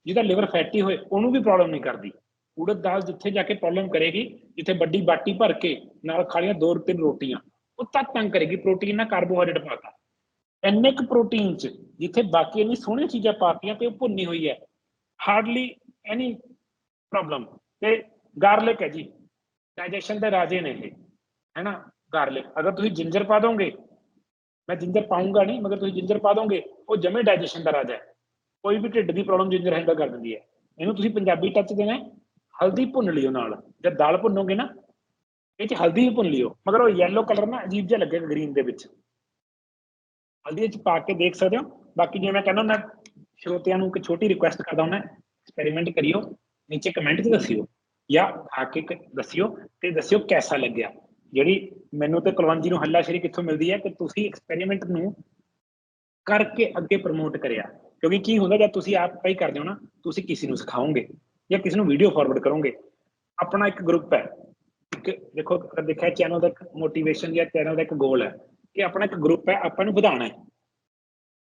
ਜਿਹਦਾ ਲਿਵਰ ਫੈਟੀ ਹੋਏ, ਉਹਨੂੰ ਵੀ ਪ੍ਰੋਬਲਮ ਨਹੀਂ ਕਰਦੀ। ਉੜਦ ਦਾਲ ਜਿੱਥੇ ਜਾ ਕੇ ਪ੍ਰੋਬਲਮ ਕਰੇਗੀ, ਜਿੱਥੇ ਵੱਡੀ ਬਾਟੀ ਭਰ ਕੇ ਨਾਲ ਖਾਲੀਆਂ ਦੋ ਤਿੰਨ ਰੋਟੀਆਂ, ਉਹ ਤੱਕ ਤੰਗ ਕਰੇਗੀ ਪ੍ਰੋਟੀਨ ਨਾਲ ਕਾਰਬੋਹਾਈਡਰੇਟ ਪਾਤਾ ਇੰਨੇ ਕੁ ਪ੍ਰੋਟੀਨ ਚ, ਜਿੱਥੇ ਬਾਕੀ ਇੰਨੀ ਸੋਹਣੀਆਂ ਚੀਜ਼ਾਂ ਪਾਤੀਆਂ ਤੇ ਉਹ ਭੁੰਨੀ ਹੋਈ ਹੈ। ਹਾਰਡਲੀ ਐਨੀ ਪ੍ਰੋਬਲਮ ਤੇ ਗਾਰਲਿਕ ਹੈ ਜੀ ਡਾਈਜੈਸ਼ਨ ਦੇ ਰਾਜੇ ਨੇ ਇਹ ਹੈਨਾ ਗਾਰਲਿਕ ਅਗਰ ਤੁਸੀਂ ਜਿੰਜਰ ਪਾ ਦੋਗੇ ਮੈਂ ਜਿੰਜਰ ਪਾਉਂਗਾ ਨਹੀਂ ਮਗਰ ਤੁਸੀਂ ਜਿੰਜਰ ਪਾ ਦੋਗੇ ਉਹ ਜਮੇ ਡਾਈਜੈਸ਼ਨ ਦਾ ਰਾਜਾ ਹੈ ਕੋਈ ਵੀ ਢਿੱਡ ਦੀ ਪ੍ਰੋਬਲਮ ਜਿੰਜਰ ਹੈਂਡਲ ਕਰ ਦਿੰਦੀ ਹੈ ਇਹਨੂੰ ਤੁਸੀਂ ਪੰਜਾਬੀ ਟੱਚ ਦੇਣਾ ਹੈ, ਹਲਦੀ ਭੁੰਨ ਲਿਓ ਨਾਲ ਜਦ ਦਾਲ ਭੁੰਨੋਗੇ ਨਾ ਇਹ ਚ ਹਲਦੀ ਵੀ ਭੁੰਨ ਲਿਓ ਮਗਰ ਉਹ ਯੈਲੋ ਕਲਰ ਨਾ ਅਜੀਬ ਜਿਹਾ ਲੱਗੇਗਾ ਗ੍ਰੀਨ ਦੇ ਵਿੱਚ ਹਲਦੀ ਚ ਪਾ ਕੇ ਦੇਖ ਸਕਦੇ ਹੋ ਬਾਕੀ ਜਿਵੇਂ ਮੈਂ ਕਹਿੰਦਾ ਮੈਂ ਸਰੋਤਿਆਂ ਨੂੰ ਇੱਕ ਛੋਟੀ ਰਿਕੁਐਸਟ ਕਰਦਾ ਹਾਂ ਐਕਸਪੈਰੀਮੈਂਟ ਕਰਿਓ ਨੀਚੇ ਕਮੈਂਟ 'ਚ ਦੱਸਿਓ ਜਾਂ ਆ ਕੇ ਦੱਸਿਓ ਤੇ ਦੱਸਿਓ ਕਿਹਦਾ ਲੱਗਿਆ। ਜਿਹੜੀ ਮੈਨੂੰ ਤੇ ਕੁਲਵੰਤ ਜੀ ਨੂੰ ਹੱਲਾਸ਼ੇਰੀ ਕਿੱਥੋਂ ਮਿਲਦੀ ਹੈ ਕਿ ਤੁਸੀਂ ਐਕਸਪੈਰੀਮੈਂਟ ਨੂੰ ਕਰਕੇ ਅੱਗੇ ਪ੍ਰਮੋਟ ਕਰਿਆ। ਕਿਉਂਕਿ ਕੀ ਹੁੰਦਾ ਜਦ ਤੁਸੀਂ ਆਪ ਹੀ ਕਰਦੇ ਹੋ ਨਾ, ਤੁਸੀਂ ਕਿਸੇ ਨੂੰ ਸਿਖਾਓਗੇ ਜਾਂ ਕਿਸੇ ਨੂੰ ਵੀਡੀਓ ਫਾਰਵਰਡ ਕਰੋਗੇ। ਆਪਣਾ ਇੱਕ ਗਰੁੱਪ ਹੈ। ਇੱਕ ਦੇਖੋ ਦੇਖਿਆ ਚੈਨਲ ਦਾ ਇੱਕ ਮੋਟੀਵੇਸ਼ਨ ਜਾਂ ਚੈਨਲ ਦਾ ਇੱਕ ਗੋਲ ਹੈ ਕਿ ਆਪਣਾ ਇੱਕ ਗਰੁੱਪ ਹੈ, ਆਪਾਂ ਨੂੰ ਵਧਾਉਣਾ ਹੈ।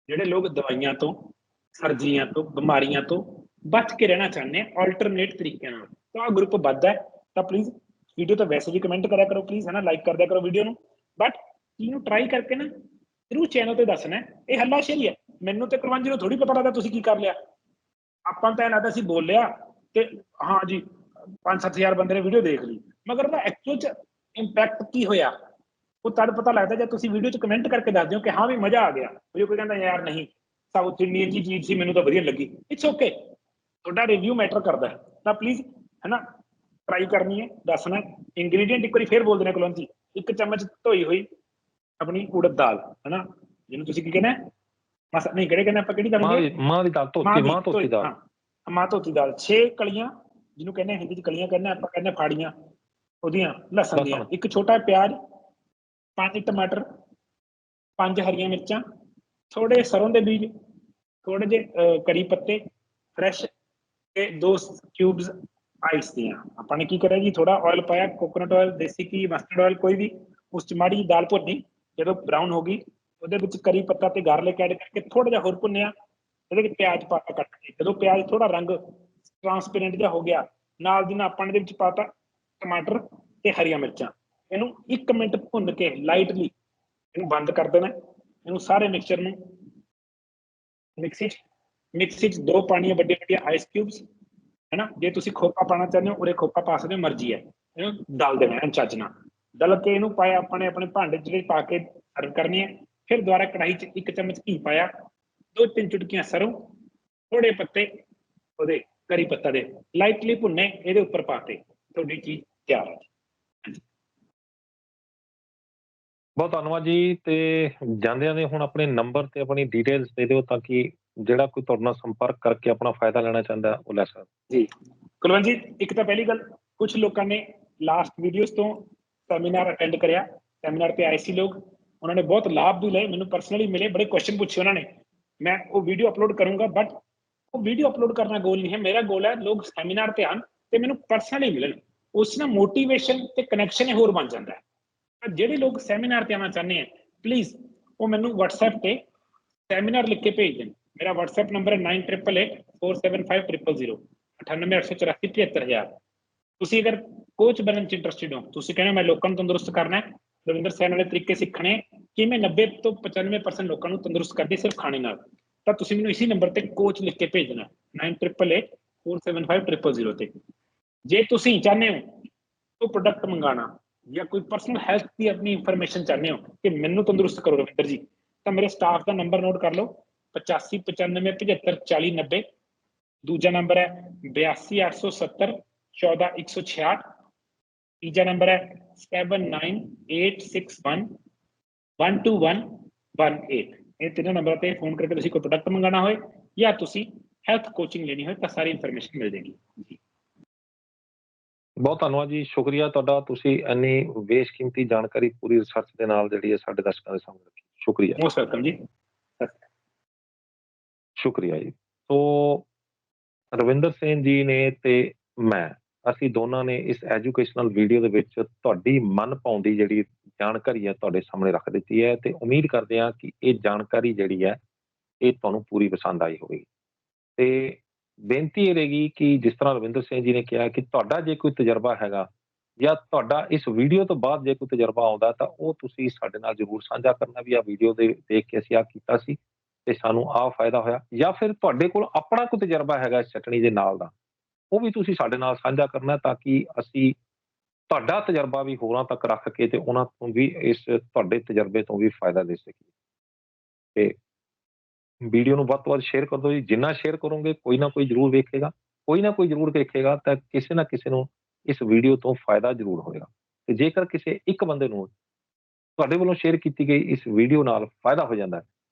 ਜਿਹੜੇ ਲੋਕ ਦਵਾਈਆਂ ਤੋਂ, ਸਰਜਰੀਆਂ ਤੋਂ, ਬਿਮਾਰੀਆਂ ਤੋਂ ਬਚ ਕੇ ਰਹਿਣਾ ਚਾਹੁੰਦੇ ਆ ਆਲਟਰਨੇਟ ਤਰੀਕਿਆਂ ਨਾਲ। ਤਾਂ ਆ ਗਰੁੱਪ ਵੱਧਦਾ ਤਾਂ ਪਲੀਜ਼ ਵੀਡੀਓ ਤਾਂ ਵੈਸੇ ਵੀ ਕਮੈਂਟ ਕਰਿਆ ਕਰੋ ਪਲੀਜ਼ ਹੈ ਨਾ ਲਾਈਕ ਕਰ ਦਿਆ ਕਰੋ ਵੀਡੀਓ ਨੂੰ। ਬਟ ਇਹਨੂੰ ਟਰਾਈ ਕਰਕੇ ਨਾ, ਜ਼ਰੂਰ ਚੈਨਲ ਤੇ ਦੱਸਣਾ ਹੈ। ਇਹ ਹੱਲਾਸ਼ੇਰੀ ਹੈ। ਮੈਨੂੰ ਤੇ ਕੁਲਵੰਤ ਨੂੰ ਥੋੜੀ ਪਤਾ ਲੱਗਦਾ ਤੁਸੀਂ ਕੀ ਕਰ ਲਿਆ। ਆਪਾਂ ਤਾਂ ਲੱਗਦਾ ਸੀ ਬੋਲਿਆ ਤੇ ਹਾਂ ਜੀ 5-7000 ਬੰਦੇ ਨੇ ਵੀਡੀਓ ਦੇਖ ਲਈ। ਮਗਰ ਉਹਦਾ ਐਕਚੁਅਲ ਚ ਇੰਪੈਕਟ ਕੀ ਹੋਇਆ? ਉਹ ਤਦ ਪਤਾ ਲੱਗਦਾ ਜੇ ਤੁਸੀਂ ਵੀਡੀਓ ਚ ਕਮੈਂਟ ਕਰਕੇ ਦੱਸ ਦਿਓ ਕਿ ਹਾਂ ਵੀ ਮਜ਼ਾ ਆ ਗਿਆ। ਵੀਡੀਓ ਕੋਈ ਕਹਿੰਦਾ ਯਾਰ ਨਹੀਂ ਸਾਊਥ ਇੰਡੀਅਨ ਦੀ ਚੀਜ਼ ਸੀ, ਮੈਨੂੰ ਤਾਂ ਵਧੀਆ ਲੱਗੀ। ਇਟਸ ਓਕੇ ਤੁਹਾਡਾ ਰਿਵਿਊ ਮੈਟਰ ਕਰਦਾ ਹੈ। ਤਾਂ ਪਲੀਜ਼ ਹੈਨਾ ਟਰਾਈ ਕਰਨੀ ਹੈ ਦੱਸਣਾ ਇੰਗਰੀਡੀਐਂਟ ਇੱਕ ਵਾਰੀ ਫੇਰ ਬੋਲ ਦੇਣਾ ਕੁਲਵੰਤ ਜੀ। ਇੱਕ ਚਮਚ ਧੋਈ ਹੋਈ ਆਪਣੀ ਉੜਦ ਦਾਲ ਹੈਨਾ। ਜਿਹਨੂੰ ਤੁਸੀਂ ਕੀ ਕਹਿੰਦੇ? ਮਸ ਨਹੀਂ ਕਿਹੜੇ ਕਹਿੰਦੇ ਆਪਾਂ ਕਿਹੜੀ ਦਾਲ ਮਾਂ ਮਾਂ ਦੀ ਦਾਲ ਧੋਤੀ ਮਾਂ ਧੋਤੀ ਦਾਲ। ਹਾਂ, ਮਾਂ ਧੋਤੀ ਦਾਲ। 6 ਕਲੀਆਂ ਜਿਹਨੂੰ ਕਹਿੰਦੇ ਹਿੰਦੀ ਚ ਕਲੀਆਂ ਕਹਿੰਦੇ ਆਪਾਂ ਕਹਿੰਦੇ ਫਾੜੀਆਂ ਉਹਦੀਆਂ ਲਸਣ ਦੀਆਂ। ਇੱਕ ਛੋਟਾ ਪਿਆਜ਼ ਪੰਜ ਟਮਾਟਰ ਪੰਜ ਹਰੀਆਂ ਮਿਰਚਾਂ ਥੋੜੇ ਸਰੋਂ ਦੇ ਬੀਜ ਥੋੜੇ ਜਿਹੇ ਕਰੀ ਪੱਤੇ ਫਰੈਸ਼ ਤੇ ਦੋ ਕਿਊਬਸ ਆਈਸ ਦੀਆਂ। ਆਪਾਂ ਨੇ ਕੀ ਕਰਿਆ ਜੀ? ਥੋੜਾ ਆਇਲ ਪਾਇਆ ਕੋਕੋਨਟ ਆਇਲ ਦੇਸੀ ਘੀ ਮਸਟਰਡ ਕੋਈ ਵੀ, ਉਸ ਚ ਮਾੜੀ ਜਿਹੀ ਦਾਲ ਭੁੰਨੀ, ਜਦੋਂ ਬਰਾਊਨ ਹੋ ਗਈ, ਉਹਦੇ ਵਿੱਚ ਕਰੀ ਪੱਤਾ ਤੇ ਗਾਰਲਿਕ ਐਡ ਕਰਕੇ ਥੋੜਾ ਜਿਹਾ ਹੋਰ ਭੁੰਨਿਆ, ਇਹਦੇ ਵਿੱਚ ਪਿਆਜ਼ ਪਾ ਕੇ ਕੱਟ ਕੇ ਜਦੋਂ ਪਿਆਜ਼ ਥੋੜਾ ਰੰਗ ਟ੍ਰਾਂਸਪੇਰੈਂਟ ਜਿਹਾ ਹੋ ਗਿਆ, ਨਾਲ ਦੀ ਨਾਲ ਆਪਾਂ ਇਹਦੇ ਵਿੱਚ ਪਾਤਾ ਟਮਾਟਰ ਤੇ ਹਰੀਆਂ ਮਿਰਚਾਂ। ਇਹਨੂੰ 1 ਮਿੰਟ ਭੁੰਨ ਕੇ ਲਾਈਟਲੀ ਇਹਨੂੰ ਬੰਦ ਕਰ ਦੇਣਾ। ਇਹਨੂੰ ਸਾਰੇ ਮਿਕਸਚਰ ਨੂੰ ਮਿਕਸੀ ਚ ਮਿਕਸੀ ਚ ਦੋ ਪਾਣੀਆਂ ਵੱਡੇ ਵੱਡੇ ਆਈਸ ਕਿਊਬਸ ਹੈਨਾ? ਜੇ ਤੁਸੀਂ ਖੋਪਾ ਪਾਣਾ ਚਾਹੁੰਦੇ ਹੋ ਉਹਦੇ ਖੋਪਾ ਪਾ ਸਕਦੇ ਹੋ, ਮਰਜ਼ੀ ਹੈ। ਇਹਨੂੰ ਡਾਲ ਦੇਣਾ ਚੱਜ ਨਾਲ। ਡਲ ਕੇ ਇਹਨੂੰ ਪਾਇਆ, ਆਪਾਂ ਆਪਣੇ ਭਾਂਡੇ 'ਚ ਜਿਹੜੇ ਪਾ ਕੇ ਸਰਵ ਕਰਨੀ ਹੈ। ਫਿਰ ਦੁਬਾਰਾ ਕੜਾਹੀ 'ਚ ਇੱਕ ਚਮਚ ਘੀ ਪਾਇਆ। ਦੋ ਤਿੰਨ ਚੁਟਕੀਆਂ ਸਰੋਂ ਥੋੜੇ ਪੱਤੇ ਉਹਦੇ ਕਰੀ ਪੱਤਾ ਦੇ। ਲਾਈਟਲੀ ਭੁੰਨੇ, ਇਹਦੇ ਉੱਪਰ ਪਾਤੇ ਤੁਹਾਡੀ ਚੀਜ਼ ਤਿਆਰ ਹੈ। ਬਹੁਤ ਧੰਨਵਾਦ ਜੀ। ਤੇ ਜਾਂਦਿਆਂ ਦੇ ਹੁਣ ਆਪਣੇ ਨੰਬਰ ਤੇ ਆਪਣੀ ਡਿਟੇਲਸ ਦੇ ਦਿਓ ਤਾਂ ਕਿ ਜਿਹੜਾ ਕੋਈ ਤੁਹਾਡੇ ਨਾਲ ਸੰਪਰਕ ਕਰਕੇ ਆਪਣਾ ਫਾਇਦਾ ਲੈਣਾ ਚਾਹੁੰਦਾ ਉਹ ਲੈ ਸਕਦਾ। ਜੀ। ਕੁਲਵੰਤ ਜੀ, ਇੱਕ ਤਾਂ ਪਹਿਲੀ ਗੱਲ ਕੁਝ ਲੋਕਾਂ ਨੇ ਲਾਸਟ ਵੀਡੀਓਜ਼ ਤੋਂ ਸੈਮੀਨਾਰ ਅਟੈਂਡ ਕਰਿਆ। ਸੈਮੀਨਾਰ ਤੇ ਆਏ ਸੀ ਲੋਕ। ਉਹਨਾਂ ਨੇ ਬਹੁਤ ਲਾਭ ਵੀ ਲਏ। ਮੈਨੂੰ ਪਰਸਨਲੀ ਮਿਲੇ। ਬੜੇ ਕੁਐਸਚਨ ਪੁੱਛੇ ਉਹਨਾਂ ਨੇ। ਮੈਂ ਉਹ ਵੀਡੀਓ ਅਪਲੋਡ ਕਰੂੰਗਾ ਬਟ ਉਹ ਵੀਡੀਓ ਅਪਲੋਡ ਕਰਨਾ ਗੋਲ ਨਹੀਂ ਹੈ। ਮੇਰਾ ਗੋਲ ਹੈ ਲੋਕ ਸੈਮੀਨਾਰ ਤੇ ਆਣ ਤੇ ਮੈਨੂੰ ਪਰਸਨਲੀ ਮਿਲਣ। ਉਸ ਨਾਲ ਮੋਟੀਵੇਸ਼ਨ ਤੇ ਕਨੈਕਸ਼ਨ ਹੋਰ ਬਣ ਜਾਂਦਾ ਹੈ। ਜਿਹੜੇ ਲੋਕ ਸੈਮੀਨਾਰ ਤੇ ਆਉਣਾ ਚਾਹੁੰਦੇ ਆ ਪਲੀਜ਼ ਉਹ ਮੈਨੂੰ WhatsApp ਤੇ ਸੈਮੀਨਾਰ ਲਿਖ ਕੇ ਭੇਜ ਦੇਣ। ਮੇਰਾ WhatsApp ਨੰਬਰ ਹੈ 9888475000 9884475000 ਤੁਸੀਂ ਅਗਰ ਕੋਚ ਬਣਨ ਚ ਇੰਟਰਸਟਿਡ ਹੋ ਤੁਸੀਂ ਕਹਿੰਦੇ ਮੈਂ ਲੋਕਾਂ ਨੂੰ ਤੰਦਰੁਸਤ ਕਰਨਾ ਹੈ ਰਵਿੰਦਰ ਸੈਨ ਵਾਲੇ ਤਰੀਕੇ ਸਿੱਖਣੇ ਕਿ 90 ਤੋਂ 95% ਲੋਕਾਂ ਨੂੰ ਤੰਦਰੁਸਤ ਕਰਦੀ ਸਿਰਫ ਖਾਣੇ ਨਾਲ ਤਾਂ ਤੁਸੀਂ ਮੈਨੂੰ ਇਸੇ ਨੰਬਰ ਤੇ ਕੋਚ ਲਿਖ ਕੇ ਭੇਜਣਾ 9888475000 ਤੇ ਜੇ ਤੁਸੀਂ ਚਾਹੁੰਦੇ ਹੋ ਕੋਈ ਪ੍ਰੋਡਕਟ ਮੰਗਾਣਾ ਜਾਂ ਕੋਈ ਪਰਸਨਲ ਹੈਲਥ ਦੀ ਆਪਣੀ ਇਨਫੋਰਮੇਸ਼ਨ ਚਾਹੁੰਦੇ ਹੋ ਕਿ ਮੈਨੂੰ ਤੰਦਰੁਸਤ ਕਰੋ ਰਵਿੰਦਰ ਜੀ ਤਾਂ ਮੇਰੇ ਸਟਾਫ ਦਾ ਨੰਬਰ ਨੋਟ ਕਰ ਲਓ 85 95 75 40 90 ਦੂਜਾ ਨੰਬਰ ਹੈ 82870 14166 ਤੀਜਾ ਨੰਬਰ ਹੈ 798611 12118 ਇਹ ਤਿੰਨੋਂ ਨੰਬਰਾਂ ਤੇ ਫੋਨ ਕਰਕੇ ਤੁਸੀਂ ਕੋਈ ਪ੍ਰੋਡਕਟ ਮੰਗਾਣਾ ਹੋਏ ਜਾਂ ਤੁਸੀਂ ਹੈਲਥ ਕੋਚਿੰਗ ਲੈਣੀ ਹੋਏ ਤਾਂ ਸਾਰੀ ਇਨਫੋਰਮੇਸ਼ਨ ਮਿਲ ਜਾਏਗੀ ਜੀ ਬਹੁਤ ਧੰਨਵਾਦ ਜੀ ਸ਼ੁਕਰੀਆ ਤੁਹਾਡਾ ਤੁਸੀਂ ਇੰਨੀ ਬੇਸ਼ਕੀਮਤੀ ਜਾਣਕਾਰੀ ਪੂਰੀ ਰਿਸਰਚ ਦੇ ਨਾਲ ਜਿਹੜੀ ਹੈ ਸਾਡੇ ਦਰਸ਼ਕਾਂ ਦੇ ਸਾਹਮਣੇ ਰੱਖੀ ਸ਼ੁਕਰੀਆ ਮੋਸਟ ਵੈਲਕਮ ਜੀ ਸ਼ੁਕਰੀਆ ਜੀ। ਸੋ ਰਵਿੰਦਰ ਸਿੰਘ ਜੀ ਨੇ ਤੇ ਮੈਂ, ਅਸੀਂ ਦੋਨਾਂ ਨੇ ਇਸ ਐਜੂਕੇਸ਼ਨਲ ਵੀਡੀਓ ਦੇ ਵਿੱਚ ਤੁਹਾਡੀ ਮਨ ਪਾਉਂਦੀ ਜਿਹੜੀ ਜਾਣਕਾਰੀ ਹੈ ਤੁਹਾਡੇ ਸਾਹਮਣੇ ਰੱਖ ਦਿੱਤੀ ਹੈ ਤੇ ਉਮੀਦ ਕਰਦੇ ਹਾਂ ਕਿ ਇਹ ਜਾਣਕਾਰੀ ਜਿਹੜੀ ਹੈ ਇਹ ਤੁਹਾਨੂੰ ਪੂਰੀ ਪਸੰਦ ਆਈ ਹੋਵੇਗੀ। ਤੇ ਬੇਨਤੀ ਇਹ ਰਹੇਗੀ ਕਿ ਜਿਸ ਤਰ੍ਹਾਂ ਰਵਿੰਦਰ ਸਿੰਘ ਜੀ ਨੇ ਕਿਹਾ ਕਿ ਤੁਹਾਡਾ ਜੇ ਕੋਈ ਤਜਰਬਾ ਹੈਗਾ ਜਾਂ ਤੁਹਾਡਾ ਇਸ ਵੀਡੀਓ ਤੋਂ ਬਾਅਦ ਜੇ ਕੋਈ ਤਜਰਬਾ ਆਉਂਦਾ ਤਾਂ ਉਹ ਤੁਸੀਂ ਸਾਡੇ ਨਾਲ ਜ਼ਰੂਰ ਸਾਂਝਾ ਕਰਨਾ ਵੀ ਆ ਵੀਡੀਓ ਦੇ ਦੇਖ ਕੇ ਅਸੀਂ ਆ ਕੀਤਾ ਸੀ। ਤੇ ਸਾਨੂੰ ਆਹ ਫਾਇਦਾ ਹੋਇਆ। ਜਾਂ ਫਿਰ ਤੁਹਾਡੇ ਕੋਲ ਆਪਣਾ ਕੋਈ ਤਜਰਬਾ ਹੈਗਾ ਇਸ ਚਟਣੀ ਦੇ ਨਾਲ ਦਾ, ਉਹ ਵੀ ਤੁਸੀਂ ਸਾਡੇ ਨਾਲ ਸਾਂਝਾ ਕਰਨਾ ਤਾਂ ਕਿ ਅਸੀਂ ਤੁਹਾਡਾ ਤਜਰਬਾ ਵੀ ਹੋਰਾਂ ਤੱਕ ਰੱਖ ਕੇ ਤੇ ਉਹਨਾਂ ਤੋਂ ਵੀ ਇਸ ਤੁਹਾਡੇ ਤਜਰਬੇ ਤੋਂ ਵੀ ਫਾਇਦਾ ਦੇ ਸਕੀਏ। ਤੇ ਵੀਡੀਓ ਨੂੰ ਵੱਧ ਤੋਂ ਵੱਧ ਸ਼ੇਅਰ ਕਰ ਦਿਓ ਜੀ। ਜਿੰਨਾ ਸ਼ੇਅਰ ਕਰੋਗੇ, ਕੋਈ ਨਾ ਕੋਈ ਜ਼ਰੂਰ ਵੇਖੇਗਾ। ਕੋਈ ਨਾ ਕੋਈ ਜ਼ਰੂਰ ਦੇਖੇਗਾ ਤਾਂ ਕਿਸੇ ਨਾ ਕਿਸੇ ਨੂੰ ਇਸ ਵੀਡੀਓ ਤੋਂ ਫਾਇਦਾ ਜ਼ਰੂਰ ਹੋਏਗਾ। ਤੇ ਜੇਕਰ ਕਿਸੇ ਇੱਕ ਬੰਦੇ ਨੂੰ ਤੁਹਾਡੇ ਵੱਲੋਂ ਸ਼ੇਅਰ ਕੀਤੀ ਗਈ ਇਸ ਵੀਡੀਓ ਨਾਲ ਫਾਇਦਾ ਹੋ ਜਾਂਦਾ ਹੈ